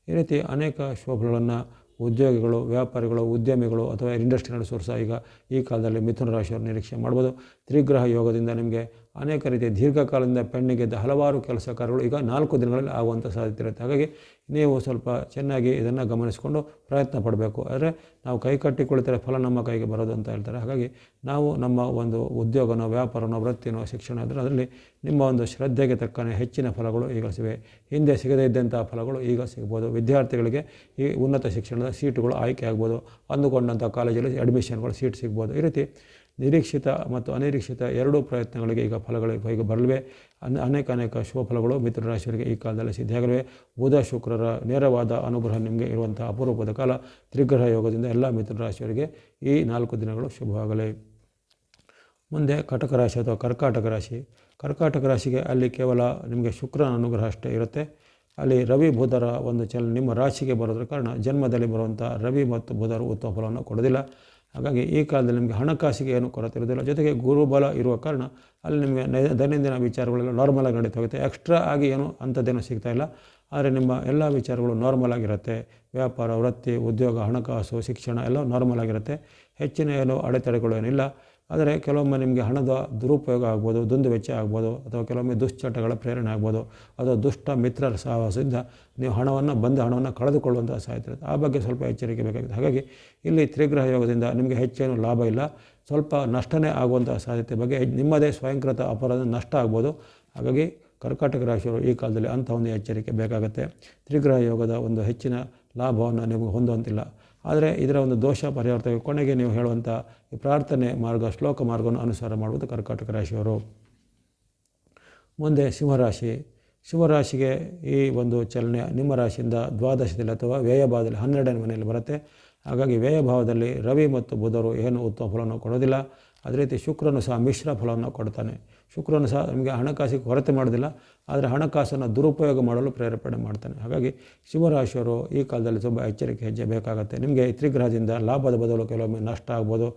ಈ ರೀತಿ ಅನೇಕ ಶೋಭಗಳನ್ನು ಉದ್ಯೋಗಿಗಳು, ವ್ಯಾಪಾರಿಗಳು, ಉದ್ಯಮಿಗಳು ಅಥವಾ ಇಂಡಸ್ಟ್ರಿ ನಡೆಸೋರು ಸಹ ಈಗ ಈ ಕಾಲದಲ್ಲಿ ಮಿಥುನ ರಾಶಿಯವರು ನಿರೀಕ್ಷೆ ಮಾಡ್ಬೋದು. ತ್ರಿಗ್ರಹ ಯೋಗದಿಂದ ನಿಮಗೆ ಅನೇಕ ರೀತಿಯ ದೀರ್ಘಕಾಲದಿಂದ ಪೆಣ್ಣಿಗೆದ್ದ ಹಲವಾರು ಕೆಲಸ ಕಾರ್ಯಗಳು ಈಗ ನಾಲ್ಕು ದಿನಗಳಲ್ಲಿ ಆಗುವಂಥ ಸಾಧ್ಯತೆ ಇರುತ್ತೆ. ಹಾಗಾಗಿ ನೀವು ಸ್ವಲ್ಪ ಚೆನ್ನಾಗಿ ಇದನ್ನು ಗಮನಿಸಿಕೊಂಡು ಪ್ರಯತ್ನ ಪಡಬೇಕು. ಆದರೆ ನಾವು ಕೈ ಕಟ್ಟಿ ಕುಳಿತರೆ ಫಲ ನಮ್ಮ ಕೈಗೆ ಬರೋದು ಅಂತ ಹೇಳ್ತಾರೆ. ಹಾಗಾಗಿ ನಾವು ನಮ್ಮ ಒಂದು ಉದ್ಯೋಗನೋ, ವ್ಯಾಪಾರನೋ, ವೃತ್ತಿನೋ, ಶಿಕ್ಷಣ ಆದರೆ ಅದರಲ್ಲಿ ನಿಮ್ಮ ಒಂದು ಶ್ರದ್ಧೆಗೆ ತಕ್ಕನೆ ಹೆಚ್ಚಿನ ಫಲಗಳು ಈಗ ಸಿವೆ ಹಿಂದೆ ಸಿಗದೇ ಇದ್ದಂಥ ಫಲಗಳು ಈಗ ಸಿಗ್ಬೋದು. ವಿದ್ಯಾರ್ಥಿಗಳಿಗೆ ಈ ಉನ್ನತ ಶಿಕ್ಷಣದ ಸೀಟುಗಳು ಆಯ್ಕೆ ಆಗ್ಬೋದು. ಅಂದುಕೊಂಡಂಥ ಕಾಲೇಜಲ್ಲಿ ಅಡ್ಮಿಷನ್ಗಳು ಸೀಟ್ ಸಿಗ್ಬೋದು. ಈ ರೀತಿ ನಿರೀಕ್ಷಿತ ಮತ್ತು ಅನಿರೀಕ್ಷಿತ ಎರಡೂ ಪ್ರಯತ್ನಗಳಿಗೆ ಈಗ ಫಲಗಳು ಈಗ ಬರಲಿವೆ. ಅನ್, ಅನೇಕ ಅನೇಕ ಶುಭ ಫಲಗಳು ಮಿಥುನ ಈ ಕಾಲದಲ್ಲಿ ಸಿದ್ಧಿಯಾಗಲಿವೆ. ಬುಧ ಶುಕ್ರರ ನೇರವಾದ ಅನುಗ್ರಹ ನಿಮಗೆ ಇರುವಂಥ ಅಪರೂಪದ ಕಾಲ. ತ್ರಿಗ್ರಹ ಯೋಗದಿಂದ ಎಲ್ಲ ಮಿಥುನ ರಾಶಿಯವರಿಗೆ ಈ ನಾಲ್ಕು ದಿನಗಳು ಶುಭವಾಗಲಿ. ಮುಂದೆ ಕಟಕ ರಾಶಿ ಅಥವಾ ಕರ್ಕಾಟಕ ರಾಶಿ. ಕರ್ಕಾಟಕ ರಾಶಿಗೆ ಅಲ್ಲಿ ಕೇವಲ ನಿಮಗೆ ಶುಕ್ರನ ಅನುಗ್ರಹ ಅಷ್ಟೇ ಇರುತ್ತೆ. ಅಲ್ಲಿ ರವಿ ಬುಧರ ಒಂದು ಚಲ ನಿಮ್ಮ ರಾಶಿಗೆ ಬರೋದ್ರ ಕಾರಣ ಜನ್ಮದಲ್ಲಿ ಬರುವಂಥ ರವಿ ಮತ್ತು ಬುಧರು ಉತ್ತಮ ಫಲವನ್ನು ಕೊಡೋದಿಲ್ಲ. ಹಾಗಾಗಿ ಈ ಕಾಲದಲ್ಲಿ ನಿಮಗೆ ಹಣಕಾಸಿಗೆ ಏನು ಕೊರತೆ ಇರೋದಿಲ್ಲ ಜೊತೆಗೆ ಗುರುಬಲ ಇರುವ ಕಾರಣ ಅಲ್ಲಿ ನಿಮಗೆ ದೈನಂದಿನ ವಿಚಾರಗಳೆಲ್ಲ ನಾರ್ಮಲಾಗಿ ನಡೀತಾ ಹೋಗುತ್ತೆ ಎಕ್ಸ್ಟ್ರಾ ಆಗಿ ಏನು ಅಂಥದ್ದೇನು ಸಿಗ್ತಾ ಇಲ್ಲ. ಆದರೆ ನಿಮ್ಮ ಎಲ್ಲ ವಿಚಾರಗಳು ನಾರ್ಮಲ್ ಆಗಿರುತ್ತೆ. ವ್ಯಾಪಾರ, ವೃತ್ತಿ, ಉದ್ಯೋಗ, ಹಣಕಾಸು, ಶಿಕ್ಷಣ ಎಲ್ಲ ನಾರ್ಮಲ್ ಆಗಿರುತ್ತೆ. ಹೆಚ್ಚಿನ ಏನು ಅಡೆತಡೆಗಳು ಏನಿಲ್ಲ. ಆದರೆ ಕೆಲವೊಮ್ಮೆ ನಿಮಗೆ ಹಣದ ದುರುಪಯೋಗ ಆಗ್ಬೋದು, ದುಂದು ವೆಚ್ಚ ಆಗ್ಬೋದು, ಅಥವಾ ಕೆಲವೊಮ್ಮೆ ದುಶ್ಚಟಗಳ ಪ್ರೇರಣೆ ಆಗ್ಬೋದು, ಅಥವಾ ದುಷ್ಟ ಮಿತ್ರರ ಸಹವಾಸದಿಂದ ನೀವು ಹಣವನ್ನು, ಬಂದ ಹಣವನ್ನು ಕಳೆದುಕೊಳ್ಳುವಂಥ ಸಾಧ್ಯತೆ ಆ ಬಗ್ಗೆ ಸ್ವಲ್ಪ ಎಚ್ಚರಿಕೆ ಬೇಕಾಗುತ್ತೆ. ಹಾಗಾಗಿ ಇಲ್ಲಿ ತ್ರಿಗ್ರಹ ಯೋಗದಿಂದ ನಿಮಗೆ ಹೆಚ್ಚೇನು ಲಾಭ ಇಲ್ಲ. ಸ್ವಲ್ಪ ನಷ್ಟನೇ ಆಗುವಂಥ ಸಾಧ್ಯತೆ ಬಗ್ಗೆ ನಿಮ್ಮದೇ ಸ್ವಯಂಕೃತ ಅಪರಾಧ ನಷ್ಟ ಆಗ್ಬೋದು. ಹಾಗಾಗಿ ಕರ್ಕಾಟಕ ರಾಶಿಯವರು ಈ ಕಾಲದಲ್ಲಿ ಅಂಥ ಒಂದು ಎಚ್ಚರಿಕೆ ಬೇಕಾಗುತ್ತೆ. ತ್ರಿಗ್ರಹ ಯೋಗದ ಒಂದು ಹೆಚ್ಚಿನ ಲಾಭವನ್ನು ನಿಮಗೆ ಹೊಂದುವಂತಿಲ್ಲ. ಆದರೆ ಇದರ ಒಂದು ದೋಷ ಪರಿವರ್ತನೆ ಕೊನೆಗೆ ನೀವು ಹೇಳುವಂಥ ಈ ಪ್ರಾರ್ಥನೆ ಮಾರ್ಗ, ಶ್ಲೋಕ ಮಾರ್ಗವನ್ನು ಅನುಸಾರ ಮಾಡುವುದು ಕರ್ಕಾಟಕ ರಾಶಿಯವರು. ಮುಂದೆ ಸಿಂಹರಾಶಿ. ಸಿಂಹರಾಶಿಗೆ ಈ ಒಂದು ಚಲನೆ ನಿಮ್ಮ ರಾಶಿಯಿಂದ ದ್ವಾದಶದಲ್ಲಿ ಅಥವಾ ವ್ಯಯಭಾವದಲ್ಲಿ ಹನ್ನೆರಡನೇ ಮನೆಯಲ್ಲಿ ಬರುತ್ತೆ. ಹಾಗಾಗಿ ವ್ಯಯಭಾವದಲ್ಲಿ ರವಿ ಮತ್ತು ಬುಧರು ಏನು ಉತ್ತಮ ಫಲವನ್ನು ಕೊಡೋದಿಲ್ಲ. ಅದೇ ರೀತಿ ಶುಕ್ರನು ಸಹ ಮಿಶ್ರ ಫಲವನ್ನು ಕೊಡ್ತಾನೆ. ಶುಕ್ರನು ಸಹ ನಿಮಗೆ ಹಣಕಾಸಿಗೆ ಕೊರತೆ ಮಾಡೋದಿಲ್ಲ. ಆದರೆ ಹಣಕಾಸನ್ನು ದುರುಪಯೋಗ ಮಾಡಲು ಪ್ರೇರೇಪಣೆ ಮಾಡ್ತಾನೆ. ಹಾಗಾಗಿ ಶಿವರಾಶಿಯವರು ಈ ಕಾಲದಲ್ಲಿ ತುಂಬ ಎಚ್ಚರಿಕೆ ಹೆಜ್ಜೆ ಬೇಕಾಗುತ್ತೆ. ನಿಮಗೆ ತ್ರಿಗ್ರಹದಿಂದ ಲಾಭದ ಬದಲು ಕೆಲವೊಮ್ಮೆ ನಷ್ಟ ಆಗ್ಬೋದು.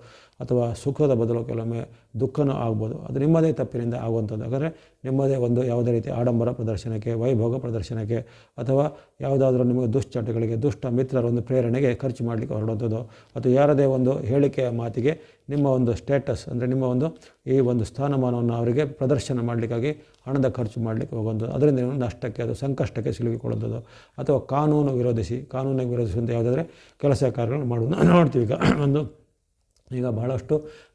ಅಥವಾ ಸುಖದ ಬದಲು ಕೆಲವೊಮ್ಮೆ ದುಃಖನೂ ಆಗ್ಬೋದು. ಅದು ನಿಮ್ಮದೇ ತಪ್ಪಿನಿಂದ ಆಗುವಂಥದ್ದು. ಯಾಕಂದರೆ ನಿಮ್ಮದೇ ಒಂದು ಯಾವುದೇ ರೀತಿ ಆಡಂಬರ ಪ್ರದರ್ಶನಕ್ಕೆ, ವೈಭೋಗ ಪ್ರದರ್ಶನಕ್ಕೆ ಅಥವಾ ಯಾವುದಾದ್ರೂ ನಿಮಗೆ ದುಶ್ಚಟಗಳಿಗೆ, ದುಷ್ಟ ಮಿತ್ರರ ಒಂದು ಪ್ರೇರಣೆಗೆ ಖರ್ಚು ಮಾಡಲಿಕ್ಕೆ ಹೊರಡುವಂಥದ್ದು. ಅಥವಾ ಯಾರದೇ ಒಂದು ಹೇಳಿಕೆಯ ಮಾತಿಗೆ ನಿಮ್ಮ ಒಂದು ಸ್ಟೇಟಸ್ ಅಂದರೆ ನಿಮ್ಮ ಒಂದು ಈ ಒಂದು ಸ್ಥಾನಮಾನವನ್ನು ಅವರಿಗೆ ಪ್ರದರ್ಶನ ಮಾಡಲಿಕ್ಕಾಗಿ ಹಣದ ಖರ್ಚು ಮಾಡಲಿಕ್ಕೆ ಹೋಗುವಂಥದ್ದು. ಅದರಿಂದ ನಷ್ಟಕ್ಕೆ ಅದು ಸಂಕಷ್ಟಕ್ಕೆ ಸಿಲುಕಿಕೊಳ್ಳುವಂಥದ್ದು. ಅಥವಾ ಕಾನೂನು ವಿರೋಧಿಸಿ, ಕಾನೂನಿಗೆ ವಿರೋಧಿಸುವಂಥ ಯಾವುದಾದ್ರೆ ಕೆಲಸ ಕಾರ್ಯಗಳನ್ನು ಮಾಡುವುದು ನೋಡ್ತೀವಿ ಈಗ ಒಂದು ಈಗ ಬಹಳಷ್ಟು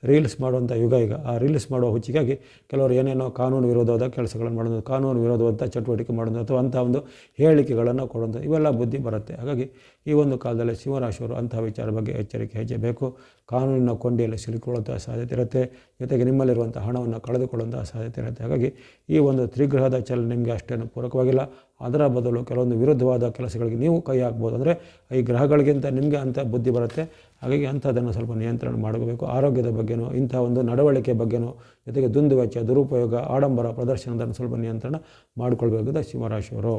ರೀಲ್ಸ್ ಮಾಡುವಂಥ ಯುಗ ಈಗ. ಆ ರೀಲ್ಸ್ ಮಾಡುವ ಹುಚ್ಚಿಗಾಗಿ ಕೆಲವರು ಏನೇನೋ ಕಾನೂನು ವಿರೋಧವಾದ ಕೆಲಸಗಳನ್ನು ಮಾಡೋದು ಕಾನೂನು ವಿರೋಧವಾದ ಚಟುವಟಿಕೆ ಮಾಡೋದು ಅಥವಾ ಅಂಥ ಒಂದು ಹೇಳಿಕೆಗಳನ್ನು ಕೊಡೋದು ಇವೆಲ್ಲ ಬುದ್ಧಿ ಬರುತ್ತೆ. ಹಾಗಾಗಿ ಈ ಒಂದು ಕಾಲದಲ್ಲಿ ಶಿವರಾಶಿಯವರು ಅಂಥ ವಿಚಾರ ಬಗ್ಗೆ ಎಚ್ಚರಿಕೆ ಹೆಜ್ಜೆ ಬೇಕು ಕಾನೂನಿನ ಕೊಂಡಿಯಲ್ಲಿ ಸಿಲುಕೊಳ್ಳುವಂಥ ಸಾಧ್ಯತೆ ಇರುತ್ತೆ. ಜೊತೆಗೆ ನಿಮ್ಮಲ್ಲಿರುವಂಥ ಹಣವನ್ನು ಕಳೆದುಕೊಳ್ಳುವಂಥ ಸಾಧ್ಯತೆ ಇರುತ್ತೆ. ಹಾಗಾಗಿ ಈ ಒಂದು ತ್ರಿಗ್ರಹದ ಚಲನೆ ನಿಮಗೆ ಅಷ್ಟೇನು ಪೂರಕವಾಗಿಲ್ಲ. ಅದರ ಬದಲು ಕೆಲವೊಂದು ವಿರುದ್ಧವಾದ ಕೆಲಸಗಳಿಗೆ ನೀವು ಕೈ ಹಾಕ್ಬೋದು. ಅಂದರೆ ಈ ಗ್ರಹಗಳಿಗಿಂತ ನಿಮಗೆ ಅಂಥ ಬುದ್ಧಿ ಬರುತ್ತೆ. ಹಾಗಾಗಿ ಅಂಥದ್ದನ್ನು ಸ್ವಲ್ಪ ನಿಯಂತ್ರಣ ಮಾಡಬೇಕು ಆರೋಗ್ಯದ ಬಗ್ಗೆನೂ ಇಂಥ ಒಂದು ನಡವಳಿಕೆ ಬಗ್ಗೆನೋ, ಜೊತೆಗೆ ದುಂದುವೆಚ್ಚ, ದುರುಪಯೋಗ, ಆಡಂಬರ ಪ್ರದರ್ಶನದ ಸ್ವಲ್ಪ ನಿಯಂತ್ರಣ ಮಾಡಿಕೊಳ್ಬೇಕಾದ ಸಿಂಹರಾಶಿಯವರು.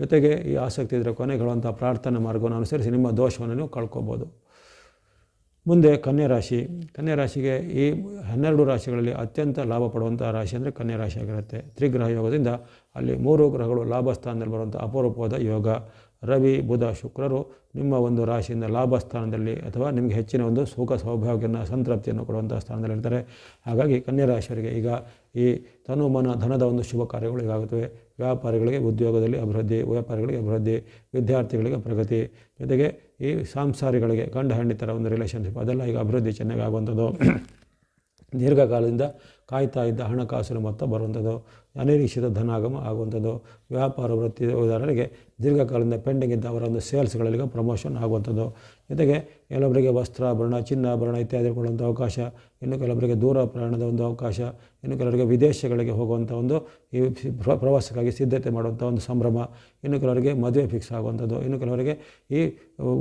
ಜೊತೆಗೆ ಈ ಆಸಕ್ತಿ ಇದ್ದರೆ ಕೊನೆಗೊಳ್ಳುವಂಥ ಪ್ರಾರ್ಥನಾ ಮಾರ್ಗವನ್ನು ಅನುಸರಿಸಿ ನಿಮ್ಮ ದೋಷವನ್ನು ನೀವು ಕಳ್ಕೊಬೋದು. ಮುಂದೆ ಕನ್ಯಾ ರಾಶಿ. ಕನ್ಯಾ ರಾಶಿಗೆ ಈ ಹನ್ನೆರಡು ರಾಶಿಗಳಲ್ಲಿ ಅತ್ಯಂತ ಲಾಭ ಪಡುವಂಥ ರಾಶಿ ಅಂದರೆ ಕನ್ಯಾ ರಾಶಿ ಆಗಿರುತ್ತೆ. ತ್ರಿಗ್ರಹ ಯೋಗದಿಂದ ಅಲ್ಲಿ ಮೂರು ಗ್ರಹಗಳು ಲಾಭ ಸ್ಥಾನದಲ್ಲಿ ಬರುವಂಥ ಅಪರೂಪವಾದ ಯೋಗ. ರವಿ, ಬುಧ, ಶುಕ್ರರು ನಿಮ್ಮ ಒಂದು ರಾಶಿಯಿಂದ ಲಾಭ ಸ್ಥಾನದಲ್ಲಿ ಅಥವಾ ನಿಮಗೆ ಹೆಚ್ಚಿನ ಒಂದು ಸುಖ ಸೌಭಾಗ್ಯನ ಸಂತೃಪ್ತಿಯನ್ನು ಕೊಡುವಂಥ ಸ್ಥಾನದಲ್ಲಿ ಇರ್ತಾರೆ. ಹಾಗಾಗಿ ಕನ್ಯಾ ರಾಶಿಯವರಿಗೆ ಈಗ ಈ ತನುಮನ ಧನದ ಒಂದು ಶುಭ ಕಾರ್ಯಗಳು ಈಗಾಗುತ್ತವೆ. ವ್ಯಾಪಾರಿಗಳಿಗೆ ಉದ್ಯೋಗದಲ್ಲಿ ಅಭಿವೃದ್ಧಿ, ವ್ಯಾಪಾರಿಗಳಿಗೆ ಅಭಿವೃದ್ಧಿ, ವಿದ್ಯಾರ್ಥಿಗಳಿಗೆ ಪ್ರಗತಿ, ಜೊತೆಗೆ ಈ ಸಾಂಸಾರಿಗಳಿಗೆ ಗಂಡ ಹೆಂಡಿತರ ಒಂದು ರಿಲೇಷನ್ಶಿಪ್ ಅದೆಲ್ಲ ಈಗ ಅಭಿವೃದ್ಧಿ ಚೆನ್ನಾಗಿ ಆಗುವಂಥದ್ದು. ದೀರ್ಘಕಾಲದಿಂದ ಕಾಯ್ತಾ ಇದ್ದ ಹಣಕಾಸಿನ ಮೊತ್ತ ಬರುವಂಥದ್ದು, ಅನಿರೀಕ್ಷಿತ ಧನಾಗಮ ಆಗುವಂಥದ್ದು, ವ್ಯಾಪಾರ ವೃತ್ತಿ ಉದಾಹರಣೆಗೆ ದೀರ್ಘಕಾಲದಿಂದ ಪೆಂಡಿಂಗ್ ಇದ್ದ ಅವರ ಒಂದು ಸೇಲ್ಸ್ಗಳಲ್ಲಿ ಪ್ರಮೋಷನ್ ಆಗುವಂಥದ್ದು. ಜೊತೆಗೆ ಕೆಲವೊಬ್ಬರಿಗೆ ವಸ್ತ್ರಾಭರಣ ಚಿನ್ನಾಭರಣ ಇತ್ಯಾದಿ ಕೊಡುವಂಥ ಅವಕಾಶ, ಇನ್ನು ಕೆಲವರಿಗೆ ದೂರ ಪ್ರಯಾಣದ ಒಂದು ಅವಕಾಶ, ಇನ್ನು ಕೆಲವರಿಗೆ ವಿದೇಶಗಳಿಗೆ ಹೋಗುವಂಥ ಒಂದು ಈ ಪ್ರವಾಸಕ್ಕಾಗಿ ಸಿದ್ಧತೆ ಮಾಡುವಂಥ ಒಂದು ಸಂಭ್ರಮ, ಇನ್ನು ಕೆಲವರಿಗೆ ಮದುವೆ ಫಿಕ್ಸ್ ಆಗುವಂಥದ್ದು, ಇನ್ನು ಕೆಲವರಿಗೆ ಈ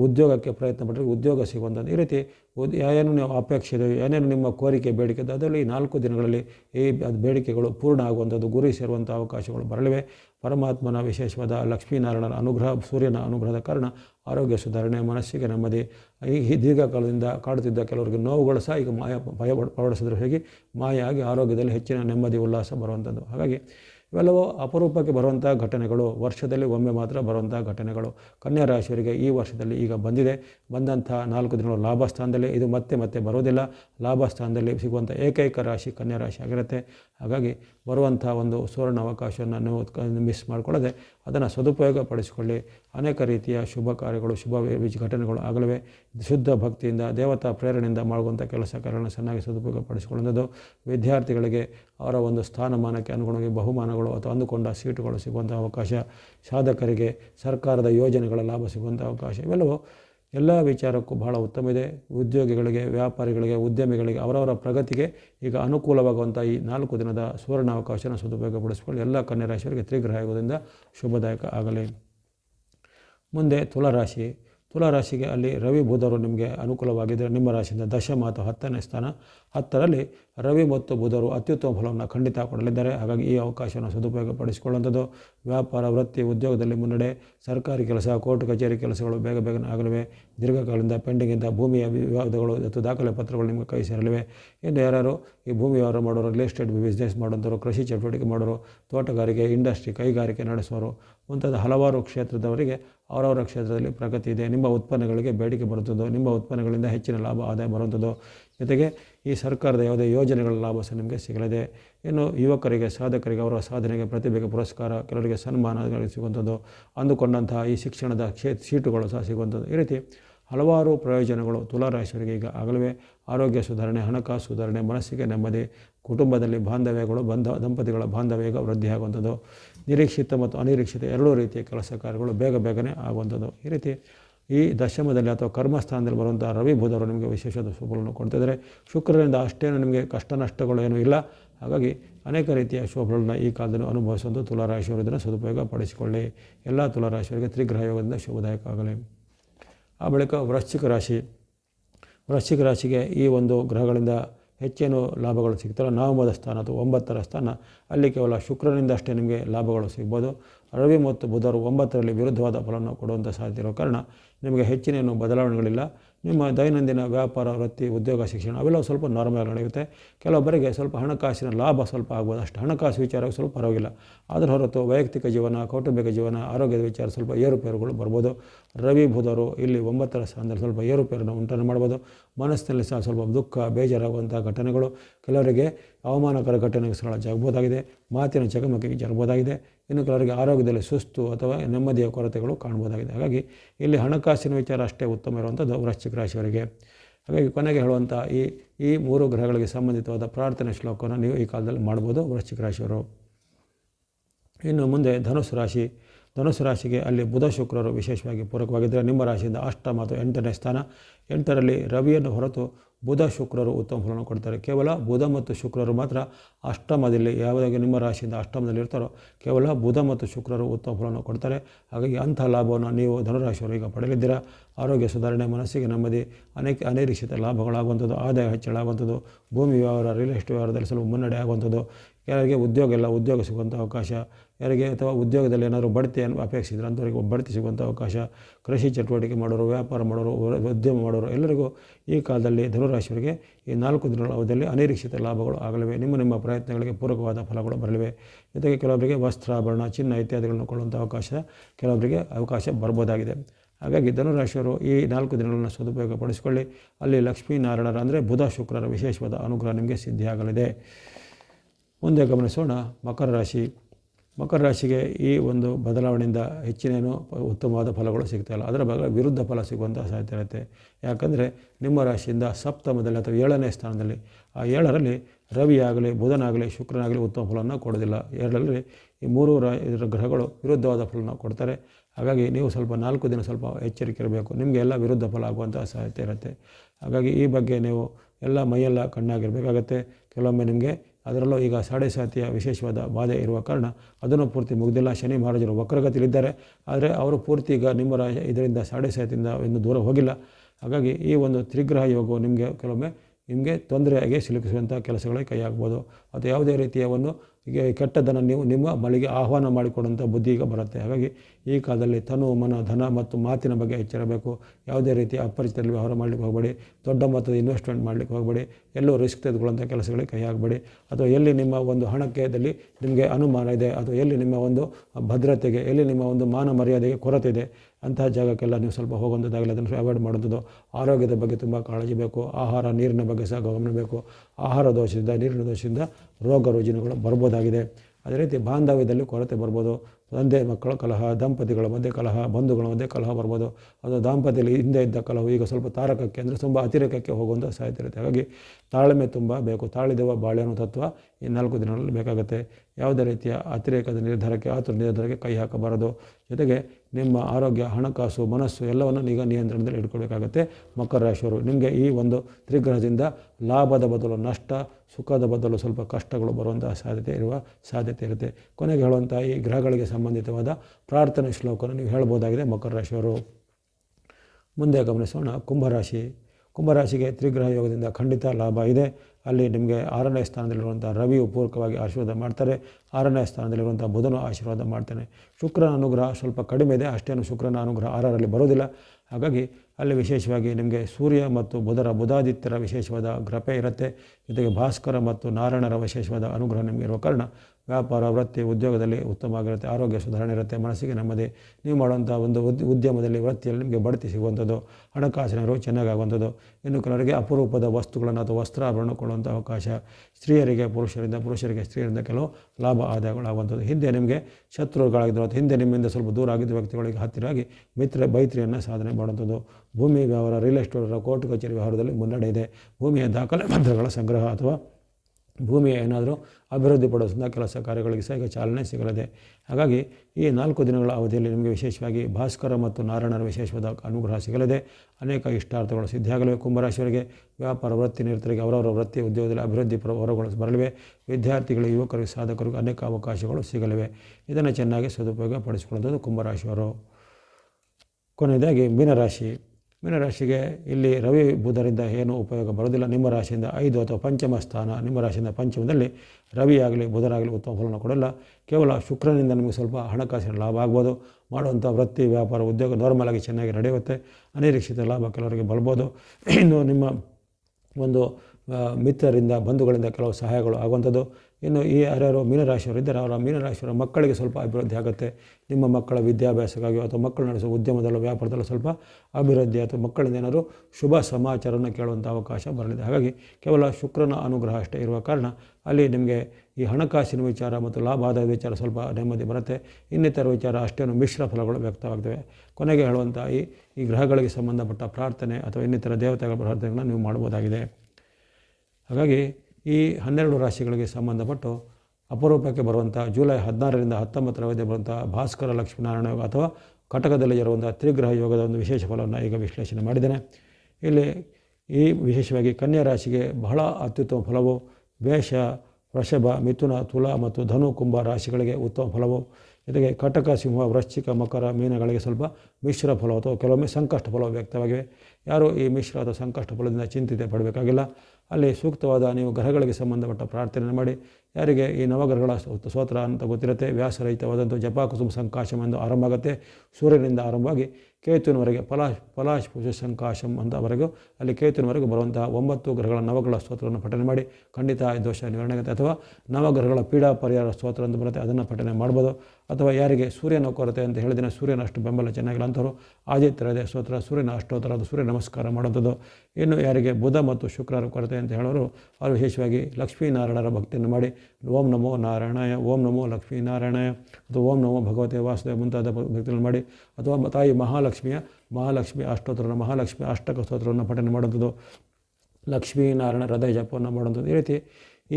ಉದ್ಯೋಗಕ್ಕೆ ಪ್ರಯತ್ನ ಪಟ್ಟರೆ ಉದ್ಯೋಗ ಸಿಗುವಂಥದ್ದು. ಈ ರೀತಿ ಉದ್ ಏನು ನೀವು ಅಪೇಕ್ಷೆ ಇದೆ, ಏನೇನು ನಿಮ್ಮ ಕೋರಿಕೆ, ಬೇಡಿಕೆ ಇದೆ, ಅದರಲ್ಲಿ ಈ ನಾಲ್ಕು ದಿನಗಳಲ್ಲಿ ಈ ಅದು ಬೇಡಿಕೆಗಳು ಪೂರ್ಣ ಆಗುವಂಥದ್ದು, ಗುರಿ ಸೇರುವಂಥ ಅವಕಾಶಗಳು ಬರಲಿವೆ. ಪರಮಾತ್ಮನ ವಿಶೇಷವಾದ ಲಕ್ಷ್ಮೀನಾರಾಯಣನ ಅನುಗ್ರಹ, ಸೂರ್ಯನ ಅನುಗ್ರಹದ ಕಾರಣ ಆರೋಗ್ಯ ಸುಧಾರಣೆ, ಮನಸ್ಸಿಗೆ ನೆಮ್ಮದಿ, ಈ ಈ ದೀರ್ಘಕಾಲದಿಂದ ಕಾಡುತ್ತಿದ್ದ ಕೆಲವರಿಗೆ ನೋವುಗಳು ಸಹ ಈಗ ಮಾಯ ಭಯ ಪಡಿಸಿದ್ರೆ ಹೇಗೆ? ಮಾಯ ಆಗಿ ಆರೋಗ್ಯದಲ್ಲಿ ಹೆಚ್ಚಿನ ನೆಮ್ಮದಿ, ಉಲ್ಲಾಸ ಬರುವಂಥದ್ದು. ಹಾಗಾಗಿ ಇವೆಲ್ಲವೂ ಅಪರೂಪಕ್ಕೆ ಬರುವಂಥ ಘಟನೆಗಳು, ವರ್ಷದಲ್ಲಿ ಒಮ್ಮೆ ಮಾತ್ರ ಬರುವಂಥ ಘಟನೆಗಳು. ಕನ್ಯಾ ರಾಶಿಯವರಿಗೆ ಈ ವರ್ಷದಲ್ಲಿ ಈಗ ಬಂದಿದೆ. ಬಂದಂಥ ನಾಲ್ಕು ದಿನಗಳು ಲಾಭ ಸ್ಥಾನದಲ್ಲಿ ಇದು ಮತ್ತೆ ಮತ್ತೆ ಬರೋದಿಲ್ಲ ಲಾಭ ಸ್ಥಾನದಲ್ಲಿ ಸಿಗುವಂಥ ಏಕೈಕ ರಾಶಿ ಕನ್ಯಾ ರಾಶಿ ಆಗಿರುತ್ತೆ. ಹಾಗಾಗಿ ಬರುವಂಥ ಒಂದು ಸುವರ್ಣ ಅವಕಾಶವನ್ನು ನೀವು ಮಿಸ್ ಮಾಡಿಕೊಳ್ಳದೆ ಅದನ್ನು ಸದುಪಯೋಗ ಪಡಿಸಿಕೊಳ್ಳಿ ಅನೇಕ ರೀತಿಯ ಶುಭ ಕಾರ್ಯಗಳು, ಶುಭ ಘಟನೆಗಳು ಆಗಲಿವೆ. ಶುದ್ಧ ಭಕ್ತಿಯಿಂದ, ದೇವತಾ ಪ್ರೇರಣೆಯಿಂದ ಮಾಡುವಂಥ ಕೆಲಸ ಕಾರ್ಯಗಳನ್ನು ಚೆನ್ನಾಗಿ ಸದುಪಯೋಗ ಪಡಿಸಿಕೊಳ್ಳುವಂಥದ್ದು ವಿದ್ಯಾರ್ಥಿಗಳಿಗೆ ಅವರ ಒಂದು ಸ್ಥಾನಮಾನಕ್ಕೆ ಅನುಗುಣವಾಗಿ ಬಹುಮಾನಗಳು ಅಥವಾ ಅಂದುಕೊಂಡ ಸೀಟುಗಳು ಸಿಗುವಂಥ ಅವಕಾಶ. ಸಾಧಕರಿಗೆ ಸರ್ಕಾರದ ಯೋಜನೆಗಳ ಲಾಭ ಸಿಗುವಂಥ ಅವಕಾಶ. ಇವೆಲ್ಲವೂ ಎಲ್ಲ ವಿಚಾರಕ್ಕೂ ಬಹಳ ಉತ್ತಮ ಇದೆ. ಉದ್ಯೋಗಿಗಳಿಗೆ, ವ್ಯಾಪಾರಿಗಳಿಗೆ, ಉದ್ಯಮಿಗಳಿಗೆ ಅವರವರ ಪ್ರಗತಿಗೆ ಈಗ ಅನುಕೂಲವಾಗುವಂಥ ಈ ನಾಲ್ಕು ದಿನದ ಸುವರ್ಣ ಅವಕಾಶನ ಸದುಪಯೋಗಪಡಿಸಿಕೊಳ್ಳಿ. ಎಲ್ಲ ಕನ್ಯಾ ರಾಶಿಯವರಿಗೆ ತ್ರಿಗ್ರಹ ಆಗುವುದರಿಂದ ಶುಭದಾಯಕ ಆಗಲಿ. ಮುಂದೆ ತುಲಾರಾಶಿ ತುಲಾರಾಶಿಗೆ ಅಲ್ಲಿ ರವಿ ಬುಧರು ನಿಮಗೆ ಅನುಕೂಲವಾಗಿದ್ದರೆ ನಿಮ್ಮ ರಾಶಿಯಿಂದ ದಶಮ ಅಥವಾ ಹತ್ತನೇ ಸ್ಥಾನ. ಹತ್ತರಲ್ಲಿ ರವಿ ಮತ್ತು ಬುಧರು ಅತ್ಯುತ್ತಮ ಫಲವನ್ನು ಖಂಡಿತ ಕೊಡಲಿದ್ದಾರೆ. ಹಾಗಾಗಿ ಈ ಅವಕಾಶವನ್ನು ಸದುಪಯೋಗ ಪಡಿಸಿಕೊಳ್ಳುವಂಥದ್ದು ವ್ಯಾಪಾರ, ವೃತ್ತಿ, ಉದ್ಯೋಗದಲ್ಲಿ ಮುನ್ನಡೆ, ಸರ್ಕಾರಿ ಕೆಲಸ, ಕೋರ್ಟ್ ಕಚೇರಿ ಕೆಲಸಗಳು ಬೇಗ ಬೇಗನೆ ಆಗಲಿವೆ. ದೀರ್ಘಕಾಲದಿಂದ ಪೆಂಡಿಂಗಿಂದ ಭೂಮಿಯ ವಿವಾದಗಳು ಮತ್ತು ದಾಖಲೆ ಪತ್ರಗಳು ನಿಮಗೆ ಕೈ ಸೇರಲಿವೆ. ಇನ್ನು ಯಾರು ಈ ಭೂಮಿ ವ್ಯವಹಾರ ಮಾಡೋರು ರಿಯಲ್ ಎಸ್ಟೇಟ್ ಬಿಸ್ನೆಸ್ ಮಾಡೋಂಥವ್ರು, ಕೃಷಿ ಚಟುವಟಿಕೆ ಮಾಡೋರು, ತೋಟಗಾರಿಕೆ ಇಂಡಸ್ಟ್ರಿ ಕೈಗಾರಿಕೆ ನಡೆಸೋರು ಮುಂತಾದ ಹಲವಾರು ಕ್ಷೇತ್ರದವರಿಗೆ ಅವರವರ ಕ್ಷೇತ್ರದಲ್ಲಿ ಪ್ರಗತಿ ಇದೆ. ನಿಮ್ಮ ಉತ್ಪನ್ನಗಳಿಗೆ ಬೇಡಿಕೆ ಬರುತ್ತದೋ, ನಿಮ್ಮ ಉತ್ಪನ್ನಗಳಿಂದ ಹೆಚ್ಚಿನ ಲಾಭ, ಆದಾಯ ಬರುವಂಥದ್ದು ಜೊತೆಗೆ ಈ ಸರ್ಕಾರದ ಯಾವುದೇ ಯೋಜನೆಗಳ ಲಾಭ ಸಹ ನಿಮಗೆ ಸಿಗಲಿದೆ. ಇನ್ನು ಯುವಕರಿಗೆ, ಸಾಧಕರಿಗೆ ಅವರ ಸಾಧನೆಗೆ ಪ್ರತಿಭೆಗೆ ಪುರಸ್ಕಾರ, ಕೆಲವರಿಗೆ ಸನ್ಮಾನಗಳು ಸಿಗುವಂಥದ್ದು, ಅಂದುಕೊಂಡಂತಹ ಈ ಶಿಕ್ಷಣದ ಕ್ಷೇ, ಸೀಟುಗಳು ಸಹ ಸಿಗುವಂಥದ್ದು. ಈ ರೀತಿ ಹಲವಾರು ಪ್ರಯೋಜನಗಳು ತುಲಾರಾಶಿಯವರಿಗೆ ಈಗ ಆಗಲಿವೆ. ಆರೋಗ್ಯ ಸುಧಾರಣೆ, ಹಣಕಾಸು ಸುಧಾರಣೆ, ಮನಸ್ಸಿಗೆ ನೆಮ್ಮದಿ, ಕುಟುಂಬದಲ್ಲಿ ಬಾಂಧವ್ಯಗಳು, ಬಂಧ, ದಂಪತಿಗಳ ಬಾಂಧವ್ಯ ವೃದ್ಧಿಯಾಗುವಂಥದ್ದು. ನಿರೀಕ್ಷಿತ ಮತ್ತು ಅನಿರೀಕ್ಷಿತ ಎರಡೂ ರೀತಿಯ ಕೆಲಸ ಕಾರ್ಯಗಳು ಬೇಗ ಬೇಗನೆ ಆಗುವಂಥದ್ದು. ಈ ರೀತಿ ಈ ದಶಮದಲ್ಲಿ ಅಥವಾ ಕರ್ಮಸ್ಥಾನದಲ್ಲಿ ಬರುವಂಥ ರವಿ ಬುಧರು ನಿಮಗೆ ವಿಶೇಷ ಶುಭಗಳನ್ನು ಕೊಡ್ತಿದ್ದಾರೆ. ಶುಕ್ರರಿಂದ ಅಷ್ಟೇನು ನಿಮಗೆ ಕಷ್ಟ ನಷ್ಟಗಳು ಏನೂ ಇಲ್ಲ. ಹಾಗಾಗಿ ಅನೇಕ ರೀತಿಯ ಶುಭಗಳನ್ನ ಈ ಕಾಲದಲ್ಲಿ ಅನುಭವಿಸುವಂಥ ತುಲಾರಾಶಿಯವರು ಇದನ್ನು ಸದುಪಯೋಗ ಪಡಿಸಿಕೊಳ್ಳಿ ಎಲ್ಲ ತುಲಾರಾಶಿಯವರಿಗೆ ತ್ರಿಗ್ರಹ ಯೋಗದಿಂದ ಶುಭದಾಯಕ ಆಗಲಿ ಆ ಬಳಿಕ ವೃಶ್ಚಿಕ ರಾಶಿ. ವೃಶ್ಚಿಕ ರಾಶಿಗೆ ಈ ಒಂದು ಗ್ರಹಗಳಿಂದ ಹೆಚ್ಚೇನು ಲಾಭಗಳು ಸಿಗ್ತಲ್ಲ ನವಮದ ಸ್ಥಾನ ಅಥವಾ ಒಂಬತ್ತರ ಸ್ಥಾನ, ಅಲ್ಲಿ ಕೇವಲ ಶುಕ್ರನಿಂದ ಅಷ್ಟೇ ನಿಮಗೆ ಲಾಭಗಳು ಸಿಗ್ಬೋದು. ರವಿ ಮತ್ತು ಬುಧರು ಒಂಬತ್ತರಲ್ಲಿ ವಿರುದ್ಧವಾದ ಫಲವನ್ನು ಕೊಡುವಂಥ ಸಾಧ್ಯತೆ ಇರೋ ಕಾರಣ ನಿಮಗೆ ಹೆಚ್ಚಿನ ಏನು ಬದಲಾವಣೆಗಳಿಲ್ಲ. ನಿಮ್ಮ ದೈನಂದಿನ ವ್ಯಾಪಾರ, ವೃತ್ತಿ, ಉದ್ಯೋಗ, ಶಿಕ್ಷಣ ಅವೆಲ್ಲ ಸ್ವಲ್ಪ ನಾರ್ಮಲ್ ನಡೆಯುತ್ತೆ. ಕೆಲವೊಬ್ಬರಿಗೆ ಸ್ವಲ್ಪ ಹಣಕಾಸಿನ ಲಾಭ ಸ್ವಲ್ಪ ಆಗ್ಬೋದು ಅಷ್ಟು ಹಣಕಾಸು ವಿಚಾರ ಸ್ವಲ್ಪ ಪರವಾಗಿಲ್ಲ. ಅದರ ಹೊರತು ವೈಯಕ್ತಿಕ ಜೀವನ, ಕೌಟುಂಬಿಕ ಜೀವನ, ಆರೋಗ್ಯದ ವಿಚಾರ ಸ್ವಲ್ಪ ಏರುಪೇರುಗಳು ಬರ್ಬೋದು. ರವಿ, ಬುಧರು ಇಲ್ಲಿ ಒಂಬತ್ತರ ಸ್ಥಾನದಲ್ಲಿ ಸ್ವಲ್ಪ ಏರುಪೇರನ್ನು ಉಂಟನ್ನು ಮಾಡ್ಬೋದು. ಮನಸ್ಸಿನಲ್ಲಿ ಸಹ ಸ್ವಲ್ಪ ದುಃಖ, ಬೇಜಾರಾಗುವಂಥ ಘಟನೆಗಳು. ಕೆಲವರಿಗೆ ಅವಮಾನಕರ ಘಟನೆಗೆ ಸ್ಥಳ ಜಗಬಹುದಾಗಿದೆ. ಮಾತಿನ ಚಕಮಕಿಗೆ ಜರಬಹುದಾಗಿದೆ ಇನ್ನು ಕೆಲವರಿಗೆ ಆರೋಗ್ಯದಲ್ಲಿ ಸುಸ್ತು ಅಥವಾ ನೆಮ್ಮದಿಯ ಕೊರತೆಗಳು ಕಾಣ್ಬೋದಾಗಿದೆ ಹಾಗಾಗಿ ಇಲ್ಲಿ ಹಣಕಾಸಿನ ವಿಚಾರ ಅಷ್ಟೇ ಉತ್ತಮ ಇರುವಂಥದ್ದು ವೃಶ್ಚಿಕ ರಾಶಿಯವರಿಗೆ. ಹಾಗಾಗಿ ಕೊನೆಗೆ ಹೇಳುವಂಥ ಈ ಈ ಮೂರು ಗ್ರಹಗಳಿಗೆ ಸಂಬಂಧಿತವಾದ ಪ್ರಾರ್ಥನೆ ಶ್ಲೋಕವನ್ನು ನೀವು ಈ ಕಾಲದಲ್ಲಿ ಮಾಡ್ಬೋದು ವೃಶ್ಚಿಕ ರಾಶಿಯವರು. ಇನ್ನು ಮುಂದೆ ಧನುಸು ರಾಶಿ. ಧನುಸು ರಾಶಿಗೆ ಅಲ್ಲಿ ಬುಧ ಶುಕ್ರರು ವಿಶೇಷವಾಗಿ ಪೂರಕವಾಗಿದ್ದರೆ ನಿಮ್ಮ ರಾಶಿಯಿಂದ ಅಷ್ಟಮ ಅಥವಾ ಎಂಟನೇ ಸ್ಥಾನ. ಎಂಟರಲ್ಲಿ ರವಿಯನ್ನು ಹೊರತು ಬುಧ ಶುಕ್ರರು ಉತ್ತಮ ಫಲವನ್ನು ಕೊಡ್ತಾರೆ. ಕೇವಲ ಬುಧ ಮತ್ತು ಶುಕ್ರರು ಮಾತ್ರ ಅಷ್ಟಮದಲ್ಲಿ ಯಾವುದಾಗಿ ನಿಮ್ಮ ರಾಶಿಯಿಂದ ಅಷ್ಟಮದಲ್ಲಿ ಇರ್ತಾರೋ ಕೇವಲ ಬುಧ ಮತ್ತು ಶುಕ್ರರು ಉತ್ತಮ ಫಲವನ್ನು ಕೊಡ್ತಾರೆ. ಹಾಗಾಗಿ ಅಂಥ ಲಾಭವನ್ನು ನೀವು ಧನುರಾಶಿಯವರು ಈಗ ಪಡೆಯಲಿದ್ದೀರಾ? ಆರೋಗ್ಯ ಸುಧಾರಣೆ ಮನಸ್ಸಿಗೆ ನೆಮ್ಮದಿ, ಅನೇಕ ಅನಿರೀಕ್ಷಿತ ಲಾಭಗಳಾಗುವಂಥದ್ದು, ಆದಾಯ ಹೆಚ್ಚಳ ಆಗುವಂಥದ್ದು ಭೂಮಿ ವ್ಯವಹಾರ ರಿಯಲ್ ಎಸ್ಟೇಟ್ ವ್ಯವಹಾರದಲ್ಲಿ ಸ್ವಲ್ಪ ಮುನ್ನಡೆ ಆಗುವಂಥದ್ದು, ಯಾರಿಗೆ ಉದ್ಯೋಗ ಇಲ್ಲ, ಉದ್ಯೋಗ ಸಿಗುವಂಥ ಅವಕಾಶ ಯಾರಿಗೆ ಅಥವಾ ಉದ್ಯೋಗದಲ್ಲಿ ಏನಾದರೂ ಬಡ್ತಿಯನ್ನು ಅಪೇಕ್ಷಿಸಿದ್ರೆ ಅಂಥವ್ರಿಗೆ ಬಡ್ತಿ ಸಿಗುವಂಥ ಅವಕಾಶ. ಕೃಷಿ ಚಟುವಟಿಕೆ ಮಾಡೋರು, ವ್ಯಾಪಾರ ಮಾಡೋರು ಉದ್ಯಮ ಮಾಡೋರು ಎಲ್ಲರಿಗೂ ಈ ಕಾಲದಲ್ಲಿ ಧನುರಾಶಿಯವರಿಗೆ ಈ ನಾಲ್ಕು ದಿನಗಳ ಅವಧಿಯಲ್ಲಿ ಅನಿರೀಕ್ಷಿತ ಲಾಭಗಳು ಆಗಲಿವೆ. ನಿಮ್ಮ ನಿಮ್ಮ ಪ್ರಯತ್ನಗಳಿಗೆ ಪೂರಕವಾದ ಫಲಗಳು ಬರಲಿವೆ. ಜೊತೆಗೆ ಕೆಲವೊಬ್ಬರಿಗೆ ವಸ್ತ್ರಾಭರಣ, ಚಿನ್ನ ಇತ್ಯಾದಿಗಳನ್ನು ಕೊಳ್ಳುವಂಥ ಅವಕಾಶ ಕೆಲವೊಬ್ಬರಿಗೆ ಅವಕಾಶ ಬರ್ಬೋದಾಗಿದೆ. ಹಾಗಾಗಿ ಧನುರಾಶಿಯವರು ಈ ನಾಲ್ಕು ದಿನಗಳನ್ನು ಸದುಪಯೋಗ ಪಡಿಸಿಕೊಳ್ಳಿ ಅಲ್ಲಿ ಲಕ್ಷ್ಮೀನಾರಾಯಣರ ಅಂದರೆ ಬುಧ ಶುಕ್ರರ ವಿಶೇಷವಾದ ಅನುಗ್ರಹ ನಿಮಗೆ ಸಿದ್ಧಿಯಾಗಲಿದೆ. ಮುಂದೆ ಗಮನಿಸೋಣ ಮಕರ ರಾಶಿ. ಮಕರ ರಾಶಿಗೆ ಈ ಒಂದು ಬದಲಾವಣೆಯಿಂದ ಹೆಚ್ಚಿನೇನು ಉತ್ತಮವಾದ ಫಲಗಳು ಸಿಗ್ತಾಯಿಲ್ಲ ಅದರ ಬಗ್ಗೆ ವಿರುದ್ಧ ಫಲ ಸಿಗುವಂಥ ಸಾಧ್ಯತೆ ಇರುತ್ತೆ. ಯಾಕಂದರೆ ನಿಮ್ಮ ರಾಶಿಯಿಂದ ಸಪ್ತಮದಲ್ಲಿ ಅಥವಾ ಏಳನೇ ಸ್ಥಾನದಲ್ಲಿ, ಆ ಏಳರಲ್ಲಿ ರವಿ ಆಗಲಿ ಬುಧನಾಗಲಿ, ಶುಕ್ರನಾಗಲಿ ಉತ್ತಮ ಫಲವನ್ನು ಕೊಡೋದಿಲ್ಲ ಎರಡರಲ್ಲಿ ಈ ಮೂರು ರಾ, ಇದರ ಗ್ರಹಗಳು ವಿರುದ್ಧವಾದ ಫಲವನ್ನು ಕೊಡ್ತಾರೆ. ಹಾಗಾಗಿ ನೀವು ಸ್ವಲ್ಪ ನಾಲ್ಕು ದಿನ ಸ್ವಲ್ಪ ಎಚ್ಚರಿಕೆ ಇರಬೇಕು. ನಿಮಗೆ ಎಲ್ಲ ವಿರುದ್ಧ ಫಲ ಆಗುವಂಥ ಸಾಧ್ಯತೆ ಇರುತ್ತೆ. ಹಾಗಾಗಿ ಈ ಬಗ್ಗೆ ನೀವು ಎಲ್ಲ ಮೈಯೆಲ್ಲ ಕಣ್ಣಾಗಿರಬೇಕಾಗತ್ತೆ. ಕೆಲವೊಮ್ಮೆ ನಿಮಗೆ ಅದರಲ್ಲೂ ಈಗ ಸಾಡೆ ಸಾತಿಯ ವಿಶೇಷವಾದ ಬಾಧೆ ಇರುವ ಕಾರಣ ಅದನ್ನು ಪೂರ್ತಿ ಮುಗ್ದಿಲ್ಲ. ಶನಿ ಮಹಾರಾಜರು ವಕ್ರಗತಿಯಲ್ಲಿದ್ದಾರೆ. ಆದರೆ ಅವರು ಪೂರ್ತಿ ಈಗ ನಿಮ್ಮ ರಾ ಇದರಿಂದ ಸಾಡೆ ಸಾತಿಯಿಂದ ಇನ್ನು ದೂರ ಹೋಗಿಲ್ಲ. ಹಾಗಾಗಿ ಈ ಒಂದು ತ್ರಿಗ್ರಹ ಯೋಗವು ನಿಮಗೆ ಕೆಲವೊಮ್ಮೆ ನಿಮಗೆ ತೊಂದರೆಯಾಗಿ ಸಿಲುಕಿಸುವಂಥ ಕೆಲಸಗಳೇ ಕೈಯಾಗ್ಬೋದು. ಅಥವಾ ಯಾವುದೇ ರೀತಿಯ ಒಂದು ಹೀಗೆ ಕೆಟ್ಟದನ್ನು ನೀವು ನಿಮ್ಮ ಬಳಿಗೆ ಆಹ್ವಾನ ಮಾಡಿಕೊಡುವಂಥ ಬುದ್ಧಿ ಈಗ ಬರುತ್ತೆ. ಹಾಗಾಗಿ ಈ ಕಾಲದಲ್ಲಿ ತನು, ಮನ, ಧನ ಮತ್ತು ಮಾತಿನ ಬಗ್ಗೆ ಎಚ್ಚರಬೇಕು. ಯಾವುದೇ ರೀತಿ ಅಪರಿಚಿತರಲ್ಲಿ ವ್ಯವಹಾರ ಮಾಡಲಿಕ್ಕೆ ಹೋಗಬೇಡಿ. ದೊಡ್ಡ ಮೊತ್ತದ ಇನ್ವೆಸ್ಟ್ಮೆಂಟ್ ಮಾಡಲಿಕ್ಕೆ ಹೋಗಬೇಡಿ. ಎಲ್ಲೂ ರಿಸ್ಕ್ ತೆಗೆದುಕೊಳ್ಳುವಂಥ ಕೆಲಸಗಳಿಗೆ ಕೈ ಹಾಕಬೇಡಿ ಅಥವಾ ಎಲ್ಲಿ ನಿಮ್ಮ ಒಂದು ಹಣಕ್ಕೆದಲ್ಲಿ ನಿಮಗೆ ಅನುಮಾನ ಇದೆ, ಅಥವಾ ಎಲ್ಲಿ ನಿಮ್ಮ ಒಂದು ಭದ್ರತೆಗೆ, ಎಲ್ಲಿ ನಿಮ್ಮ ಒಂದು ಮಾನ ಮರ್ಯಾದೆಗೆ ಕೊರತೆ ಇದೆ ಅಂತಹ ಜಾಗಕ್ಕೆಲ್ಲ ನೀವು ಸ್ವಲ್ಪ ಹೋಗುವಂಥದ್ದಾಗಲಿ, ಅದನ್ನು ಅವಾಯ್ಡ್ ಮಾಡೋದು ಆರೋಗ್ಯದ ಬಗ್ಗೆ ತುಂಬ ಕಾಳಜಿ ಬೇಕು. ಆಹಾರ, ನೀರಿನ ಬಗ್ಗೆ ಸಹ ಗಮನ ಬೇಕು. ಆಹಾರ ದೋಷದಿಂದ, ನೀರಿನ ದೋಷದಿಂದ ರೋಗ ರುಜಿನಗಳು ಬರ್ಬೋದಾಗಿದೆ. ಅದೇ ರೀತಿ ಬಾಂಧವ್ಯದಲ್ಲಿ ಕೊರತೆ ಬರ್ಬೋದು. ತಂದೆ ಮಕ್ಕಳ ಕಲಹ, ದಂಪತಿಗಳ ಮಧ್ಯೆ ಕಲಹ, ಬಂಧುಗಳ ಮಧ್ಯೆ ಕಲಹ ಬರ್ಬೋದು. ಅದು ದಾಂಪತ್ಯದಲ್ಲಿ ಹಿಂದೆ ಇದ್ದ ಕಲಹವು ಈಗ ಸ್ವಲ್ಪ ತಾರಕಕ್ಕೆ ಅಂದರೆ ತುಂಬ ಅತಿರೇಕಕ್ಕೆ ಹೋಗುವಂಥ ಸಾಧ್ಯತೆ ಇರುತ್ತೆ. ಹಾಗಾಗಿ ತಾಳ್ಮೆ ತುಂಬ ಬೇಕು. ತಾಳಿದವ ಬಾಳೆ ಅನ್ನೋ ತತ್ವ ಈ ನಾಲ್ಕು ದಿನಗಳಲ್ಲಿ ಬೇಕಾಗುತ್ತೆ. ಯಾವುದೇ ರೀತಿಯ ಅತಿರೇಕದ ನಿರ್ಧಾರಕ್ಕೆ, ಆತುರ ನಿರ್ಧಾರಕ್ಕೆ ಕೈ ಹಾಕಬಾರದು. ಜೊತೆಗೆ ನಿಮ್ಮ ಆರೋಗ್ಯ, ಹಣಕಾಸು, ಮನಸ್ಸು ಎಲ್ಲವನ್ನು ಈಗ ನಿಯಂತ್ರಣದಲ್ಲಿ ಇಟ್ಕೊಳ್ಬೇಕಾಗತ್ತೆ. ಮಕರ ರಾಶಿಯವರು, ನಿಮಗೆ ಈ ಒಂದು ತ್ರಿಗ್ರಹದಿಂದ ಲಾಭದ ಬದಲು ನಷ್ಟ, ಸುಖದ ಬದಲು ಸ್ವಲ್ಪ ಕಷ್ಟಗಳು ಬರುವಂತಹ ಸಾಧ್ಯತೆ ಇರುವ ಸಾಧ್ಯತೆ ಇರುತ್ತೆ. ಕೊನೆಗೆ ಹೇಳುವಂಥ ಈ ಗ್ರಹಗಳಿಗೆ ಸಂಬಂಧಿತವಾದ ಪ್ರಾರ್ಥನೆ ಶ್ಲೋಕವನ್ನು ನೀವು ಹೇಳ್ಬೋದಾಗಿದೆ ಮಕರ ರಾಶಿಯವರು. ಮುಂದೆ ಗಮನಿಸೋಣ ಕುಂಭರಾಶಿ ಕುಂಭರಾಶಿಗೆ ತ್ರಿಗ್ರಹ ಯೋಗದಿಂದ ಖಂಡಿತ ಲಾಭ ಇದೆ. ಅಲ್ಲಿ ನಿಮಗೆ ಆರನೇ ಸ್ಥಾನದಲ್ಲಿರುವಂಥ ರವಿಯು ಪೂರ್ವಕವಾಗಿ ಆಶೀರ್ವಾದ ಮಾಡ್ತಾರೆ. ಆರನೇ ಸ್ಥಾನದಲ್ಲಿರುವಂಥ ಬುಧನು ಆಶೀರ್ವಾದ ಮಾಡ್ತಾನೆ. ಶುಕ್ರನ ಅನುಗ್ರಹ ಸ್ವಲ್ಪ ಕಡಿಮೆ ಇದೆ. ಅಷ್ಟೇನು ಶುಕ್ರನ ಅನುಗ್ರಹ ಆರರಲ್ಲಿ ಬರೋದಿಲ್ಲ. ಹಾಗಾಗಿ ಅಲ್ಲಿ ವಿಶೇಷವಾಗಿ ನಿಮಗೆ ಸೂರ್ಯ ಮತ್ತು ಬುಧರ ಬುಧಾದಿತ್ಯರ ವಿಶೇಷವಾದ ಕೃಪೆ ಇರುತ್ತೆ. ಜೊತೆಗೆ ಭಾಸ್ಕರ ಮತ್ತು ನಾರಾಯಣರ ವಿಶೇಷವಾದ ಅನುಗ್ರಹ ನಿಮಗೆ ಇರುವ ಕಾರಣ ವ್ಯಾಪಾರ, ವೃತ್ತಿ, ಉದ್ಯೋಗದಲ್ಲಿ ಉತ್ತಮವಾಗಿರುತ್ತೆ. ಆರೋಗ್ಯ ಸುಧಾರಣೆ ಇರುತ್ತೆ. ಮನಸ್ಸಿಗೆ ನೆಮ್ಮದಿ. ನೀವು ಮಾಡುವಂಥ ಒಂದು ಉದ್, ಉದ್ಯಮದಲ್ಲಿ ವೃತ್ತಿಯಲ್ಲಿ ನಿಮಗೆ ಬಡ್ತಿ ಸಿಗುವಂಥದ್ದು, ಹಣಕಾಸಿನ ಅರಿವು ಚೆನ್ನಾಗಾಗುವಂಥದ್ದು. ಇನ್ನು ಕೆಲವರಿಗೆ ಅಪರೂಪದ ವಸ್ತುಗಳನ್ನು ಅಥವಾ ವಸ್ತ್ರಾಭರಣ ಕೊಡುವಂಥ ಅವಕಾಶ. ಸ್ತ್ರೀಯರಿಗೆ, ಪುರುಷರಿಂದ, ಪುರುಷರಿಗೆ, ಸ್ತ್ರೀಯರಿಂದ ಕೆಲವು ಲಾಭ ಆದಾಯಗಳಾಗುವಂಥದ್ದು. ಹಿಂದೆ ನಿಮಗೆ ಶತ್ರುಗಳಾಗಿದ್ದರು. ಅಥವಾ ಹಿಂದೆ ನಿಮ್ಮಿಂದ ಸ್ವಲ್ಪ ದೂರ ಆಗಿದ್ದ ವ್ಯಕ್ತಿಗಳಿಗೆ ಹತ್ತಿರಾಗಿ ಮಿತ್ರ, ಮೈತ್ರಿಯನ್ನು ಸಾಧನೆ ಮಾಡುವಂಥದ್ದು. ಭೂಮಿ ವ್ಯವಹಾರ ರಿಯಲ್ ಎಸ್ಟೇಟ್ ಕೋರ್ಟ್ ಕಚೇರಿ ವ್ಯವಹಾರದಲ್ಲಿ ಮುನ್ನಡೆ ಇದೆ. ಭೂಮಿಯ ದಾಖಲೆ ಪತ್ರಗಳ ಸಂಗ್ರಹ ಅಥವಾ ಭೂಮಿಯ ಏನಾದರೂ ಅಭಿವೃದ್ಧಿಪಡಿಸಿದ ಕೆಲಸ ಕಾರ್ಯಗಳಿಗೆ ಸಹ ಚಾಲನೆ ಸಿಗಲಿದೆ. ಹಾಗಾಗಿ ಈ ನಾಲ್ಕು ದಿನಗಳ ಅವಧಿಯಲ್ಲಿ ನಿಮಗೆ ವಿಶೇಷವಾಗಿ ಭಾಸ್ಕರ ಮತ್ತು ನಾರಾಯಣರ ವಿಶೇಷವಾದ ಅನುಗ್ರಹ ಸಿಗಲಿದೆ. ಅನೇಕ ಇಷ್ಟಾರ್ಥಗಳು ಸಿದ್ಧಿಯಾಗಲಿವೆ. ಕುಂಭರಾಶಿಯವರಿಗೆ ವ್ಯಾಪಾರ ವೃತ್ತಿ ನಿರತರಿಗೆ ಅವರವರ ವೃತ್ತಿ ಉದ್ಯೋಗದಲ್ಲಿ ಅಭಿವೃದ್ಧಿ ಹೊರಗಳು ಬರಲಿವೆ. ವಿದ್ಯಾರ್ಥಿಗಳಿಗೆ ಯುವಕರಿಗೆ ಸಾಧಕರಿಗೆ ಅನೇಕ ಅವಕಾಶಗಳು ಸಿಗಲಿವೆ. ಇದನ್ನು ಚೆನ್ನಾಗಿ ಸದುಪಯೋಗ ಪಡಿಸಿಕೊಳ್ಳುವಂಥದ್ದು ಕುಂಭರಾಶಿಯವರು. ಕೊನೆಯದಾಗಿ ಮೀನರಾಶಿ. ಮೀನರಾಶಿಗೆ ಇಲ್ಲಿ ರವಿ ಬುಧರಿಂದ ಏನೂ ಉಪಯೋಗ ಬರೋದಿಲ್ಲ ನಿಮ್ಮ ರಾಶಿಯಿಂದ ಐದು ಅಥವಾ ಪಂಚಮ ಸ್ಥಾನ, ನಿಮ್ಮ ರಾಶಿಯಿಂದ ಪಂಚಮದಲ್ಲಿ ರವಿಯಾಗಲಿ ಆಗಲಿ ಬುಧರಾಗಲಿ ಉತ್ತಮ ಫಲವನ್ನು ಕೊಡಲ್ಲ. ಕೇವಲ ಶುಕ್ರನಿಂದ ನಿಮಗೆ ಸ್ವಲ್ಪ ಹಣಕಾಸಿನ ಲಾಭ ಆಗ್ಬೋದು. ಮಾಡುವಂಥ ವೃತ್ತಿ, ವ್ಯಾಪಾರ, ಉದ್ಯೋಗ ನಾರ್ಮಲ್ ಆಗಿ ಚೆನ್ನಾಗಿ ನಡೆಯುತ್ತೆ. ಅನಿರೀಕ್ಷಿತ ಲಾಭ ಕೆಲವರಿಗೆ ಬರ್ಬೋದು. ಇನ್ನು ನಿಮ್ಮ ಒಂದು ಮಿತ್ರರಿಂದ, ಬಂಧುಗಳಿಂದ ಕೆಲವು ಸಹಾಯಗಳು ಆಗುವಂಥದ್ದು. ಇನ್ನು ಈ ಯಾರ್ಯಾರು ಮೀನರಾಶಿಯವರಿದ್ದರೆ ಅವರ ಮೀನರಾಶಿಯವರ ಮಕ್ಕಳಿಗೆ ಸ್ವಲ್ಪ ಅಭಿವೃದ್ಧಿ ಆಗುತ್ತೆ. ನಿಮ್ಮ ಮಕ್ಕಳ ವಿದ್ಯಾಭ್ಯಾಸಕ್ಕಾಗಿ ಅಥವಾ ಮಕ್ಕಳು ನಡೆಸುವ ಉದ್ಯಮದಲ್ಲೂ, ವ್ಯಾಪಾರದಲ್ಲೂ ಸ್ವಲ್ಪ ಅಭಿವೃದ್ಧಿ ಅಥವಾ ಮಕ್ಕಳಿಂದ ಏನಾದರೂ ಶುಭ ಸಮಾಚಾರವನ್ನು ಕೇಳುವಂಥ ಅವಕಾಶ ಬರಲಿದೆ. ಹಾಗಾಗಿ ಕೇವಲ ಶುಕ್ರನ ಅನುಗ್ರಹ ಅಷ್ಟೇ ಇರುವ ಕಾರಣ ಅಲ್ಲಿ ನಿಮಗೆ ಈ ಹಣಕಾಸಿನ ವಿಚಾರ ಮತ್ತು ಲಾಭ ವಿಚಾರ ಸ್ವಲ್ಪ ನೆಮ್ಮದಿ ಬರುತ್ತೆ. ಇನ್ನಿತರ ವಿಚಾರ ಅಷ್ಟೇನು ಮಿಶ್ರ ಫಲಗಳು ವ್ಯಕ್ತವಾಗ್ತವೆ. ಕೊನೆಗೆ ಹೇಳುವಂಥ ಈ ಈ ಗ್ರಹಗಳಿಗೆ ಸಂಬಂಧಪಟ್ಟ ಪ್ರಾರ್ಥನೆ ಅಥವಾ ಇನ್ನಿತರ ದೇವತೆಗಳ ಪ್ರಾರ್ಥನೆಗಳನ್ನು ನೀವು ಮಾಡ್ಬೋದಾಗಿದೆ ಹಾಗಾಗಿ ಈ ಹನ್ನೆರಡು ರಾಶಿಗಳಿಗೆ ಸಂಬಂಧಪಟ್ಟು ಅಪರೂಪಕ್ಕೆ ಬರುವಂಥ ಜುಲೈ ಹದಿನಾರರಿಂದ ಹತ್ತೊಂಬತ್ತರವರೆಗೆ ಬರುವಂಥ ಭಾಸ್ಕರ, ಲಕ್ಷ್ಮೀನಾರಾಯಣ ಯೋಗ ಅಥವಾ ಕಟಕದಲ್ಲಿ ಇರುವಂಥ ತ್ರಿಗ್ರಹ ಯೋಗದ ಒಂದು ವಿಶೇಷ ಫಲವನ್ನು ಈಗ ವಿಶ್ಲೇಷಣೆ ಮಾಡಿದ್ದೇನೆ. ಇಲ್ಲಿ ಈ ವಿಶೇಷವಾಗಿ ಕನ್ಯಾ ರಾಶಿಗೆ ಬಹಳ ಅತ್ಯುತ್ತಮ ಫಲವು ವೇಷ, ವೃಷಭ, ಮಿಥುನ, ತುಲಾ ಮತ್ತು ಧನು, ಕುಂಭ ರಾಶಿಗಳಿಗೆ ಉತ್ತಮ ಫಲವು. ಜೊತೆಗೆ ಕಟಕ, ಸಿಂಹ, ವೃಶ್ಚಿಕ, ಮಕರ, ಮೀನಗಳಿಗೆ ಸ್ವಲ್ಪ ಮಿಶ್ರ ಫಲ ಅಥವಾ ಕೆಲವೊಮ್ಮೆ ಸಂಕಷ್ಟ ಫಲವು ವ್ಯಕ್ತವಾಗಿವೆ. ಯಾರು ಈ ಮಿಶ್ರ ಅಥವಾ ಸಂಕಷ್ಟ ಫಲದಿಂದ ಚಿಂತಿತ ಪಡಬೇಕಾಗಿಲ್ಲ ಅಲ್ಲಿ ಸೂಕ್ತವಾದ ನೀವು ಗ್ರಹಗಳಿಗೆ ಸಂಬಂಧಪಟ್ಟ ಪ್ರಾರ್ಥನೆ ಮಾಡಿ. ಯಾರಿಗೆ ಈ ನವಗ್ರಹಗಳ ಸ್ತೋತ್ರ ಅಂತ ಗೊತ್ತಿರುತ್ತೆ. ವ್ಯಾಸರಹಿತವಾದಂಥ ಜಪ, ಕುಸುಮ ಸಂಕಾಶಂ ಎಂದು ಆರಂಭ ಆಗುತ್ತೆ ಸೂರ್ಯನಿಂದ ಆರಂಭವಾಗಿ ಕೇತುವಿನವರೆಗೆ ಪಲಾಶ್ ಪಲಾಶ್ ಪುಷ ಸಂಕಾಶಂ ಅಂತವರೆಗೂ ಅಲ್ಲಿ ಕೇತುವಿನವರೆಗೂ ಬರುವಂತಹ ಒಂಬತ್ತು ಗ್ರಹಗಳ ನವಗ್ರಹ ಸ್ತೋತ್ರವನ್ನು ಪಠನೆ ಮಾಡಿ ಖಂಡಿತ ದೋಷ ನಿವಾರಣೆ ಆಗುತ್ತೆ ಅಥವಾ ನವಗ್ರಹಗಳ ಪೀಡಾ ಪರಿಹಾರ ಸ್ತೋತ್ರ ಅಂತ ಬರುತ್ತೆ, ಅದನ್ನು ಪಠನೆ ಮಾಡ್ಬೋದು. ಅಥವಾ ಯಾರಿಗೆ ಸೂರ್ಯನ ಕೊರತೆ ಅಂತ ಹೇಳಿದ್ರೆ ಸೂರ್ಯನ ಅಷ್ಟು ಬೆಂಬಲ ಚೆನ್ನಾಗಿಲ್ಲ ಅಂಥವ್ರು, ಆದಿತ್ಯರದೇ ಸ್ತೋತ್ರ, ಸೂರ್ಯನ ಅಷ್ಟೋತ್ತರ ಅದು ಸೂರ್ಯ ನಮಸ್ಕಾರ ಮಾಡೋದು ಇನ್ನು ಯಾರಿಗೆ ಬುಧ ಮತ್ತು ಶುಕ್ರರ ಕೊರತೆ ಅಂತ ಹೇಳೋರು, ಅವರು ವಿಶೇಷವಾಗಿ ಲಕ್ಷ್ಮೀನಾರಾಯಣರ ಭಕ್ತಿಯನ್ನು ಮಾಡಿ ಓಂ ನಮೋ ನಾರಾಯಣಾಯ, ಓಂ ನಮೋ ಲಕ್ಷ್ಮೀನಾರಾಯಣಯ, ಅಥವಾ ಓಂ ನಮೋ ಭಗವತೆ ವಾಸುದೇವ ಮುಂತಾದ ಭಕ್ತಿಗಳನ್ನು ಮಾಡಿ, ಅಥವಾ ತಾಯಿ ಮಹಾಲಕ್ಷ್ಮಿಯ, ಮಹಾಲಕ್ಷ್ಮಿ ಅಷ್ಟೋತ್ತರನ ಮಹಾಲಕ್ಷ್ಮಿ ಅಷ್ಟಕ ಸ್ತೋತ್ರವನ್ನು ಪಠನೆ ಮಾಡುವಂಥದ್ದು, ಲಕ್ಷ್ಮೀನಾರಾಯಣ ಹೃದಯ ಜಪವನ್ನು ಮಾಡುವಂಥದ್ದು ಈ ರೀತಿ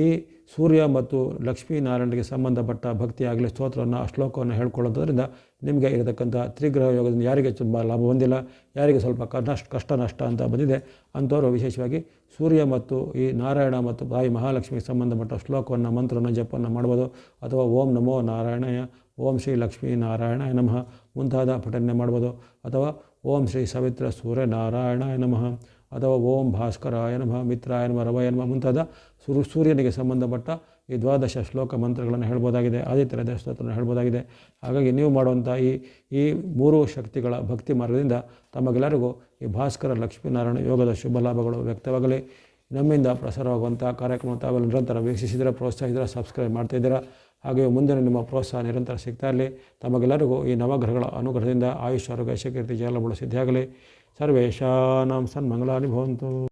ಈ ಸೂರ್ಯ ಮತ್ತು ಲಕ್ಷ್ಮೀನಾರಾಯಣರಿಗೆ ಸಂಬಂಧಪಟ್ಟ ಭಕ್ತಿಯಾಗಲಿ ಸ್ತೋತ್ರವನ್ನು ಶ್ಲೋಕವನ್ನು ಹೇಳ್ಕೊಳ್ಳೋದ್ರಿಂದ ನಿಮಗೆ ಇರತಕ್ಕಂಥ ತ್ರಿಗ್ರಹ ಯೋಗದಿಂದ ಯಾರಿಗೆ ತುಂಬ ಲಾಭ ಹೊಂದಿಲ್ಲ ಯಾರಿಗೆ ಸ್ವಲ್ಪ ಕಷ್ಟ ಕಷ್ಟ, ನಷ್ಟ ಅಂತ ಬಂದಿದೆ, ಅಂಥವರು ವಿಶೇಷವಾಗಿ ಸೂರ್ಯ ಮತ್ತು ಈ ನಾರಾಯಣ ಮತ್ತು ತಾಯಿ ಮಹಾಲಕ್ಷ್ಮಿಗೆ ಸಂಬಂಧಪಟ್ಟ ಶ್ಲೋಕವನ್ನು, ಮಂತ್ರವನ್ನು, ಜಪವನ್ನು ಮಾಡ್ಬೋದು. ಅಥವಾ ಓಂ ನಮೋ ನಾರಾಯಣಯ, ಓಂ ಶ್ರೀ ಲಕ್ಷ್ಮೀ ನಾರಾಯಣ ನಮಃ ಮುಂತಾದ ಪಠನೆ ಮಾಡ್ಬೋದು. ಅಥವಾ ಓಂ ಶ್ರೀ ಸವಿತ್ರ ಸೂರ್ಯ ನಾರಾಯಣಾಯ ನಮಃ ಅಥವಾ ಓಂ ಭಾಸ್ಕರಾಯ ನಮಃ, ಮಿತ್ರಾಯ ನಮಃ ರವಯ ನಮಃ ಮುಂತಾದ ಸುರು ಸೂರ್ಯನಿಗೆ ಸಂಬಂಧಪಟ್ಟ ಈ ದ್ವಾದಶ ಶ್ಲೋಕ ಮಂತ್ರಗಳನ್ನು ಹೇಳ್ಬೋದಾಗಿದೆ ಆದಿತ್ಯ ಸ್ತೋತ್ರವನ್ನು ಹೇಳ್ಬೋದಾಗಿದೆ. ಹಾಗಾಗಿ ನೀವು ಮಾಡುವಂಥ ಈ ಈ ಮೂರು ಶಕ್ತಿಗಳ ಭಕ್ತಿ ಮಾರ್ಗದಿಂದ ತಮಗೆಲ್ಲರಿಗೂ ಈ ಭಾಸ್ಕರ ಲಕ್ಷ್ಮೀನಾರಾಯಣ ಯೋಗದ ಶುಭ ಲಾಭಗಳು ವ್ಯಕ್ತವಾಗಲಿ. ನಮ್ಮಿಂದ ಪ್ರಸಾರವಾಗುವಂಥ ಕಾರ್ಯಕ್ರಮ ತಾವೆಲ್ಲ ನಿರಂತರ ವೀಕ್ಷಿಸಿದರೆ, ಪ್ರೋತ್ಸಾಹಿಸಿದರೆ, ಸಬ್ಸ್ಕ್ರೈಬ್ ಮಾಡ್ತಾ ಇದ್ದೀರಾ? ಹಾಗೆಯೇ ಮುಂದಿನ ನಿಮ್ಮ ಪ್ರೋತ್ಸಾಹ ನಿರಂತರ ಸಿಗ್ತಾ ಇರಲಿ. ತಮಗೆಲ್ಲರಿಗೂ ಈ ನವಗ್ರಹಗಳ ಅನುಗ್ರಹದಿಂದ ಆಯುಷ್ ಆರೋಗ್ಯ ಶಕೀರ್ತಿ ಜಲಬಳು ಸಿದ್ಧಿಯಾಗಲಿ. सर्वेशानां सन्मङ्गलानि भवन्तु।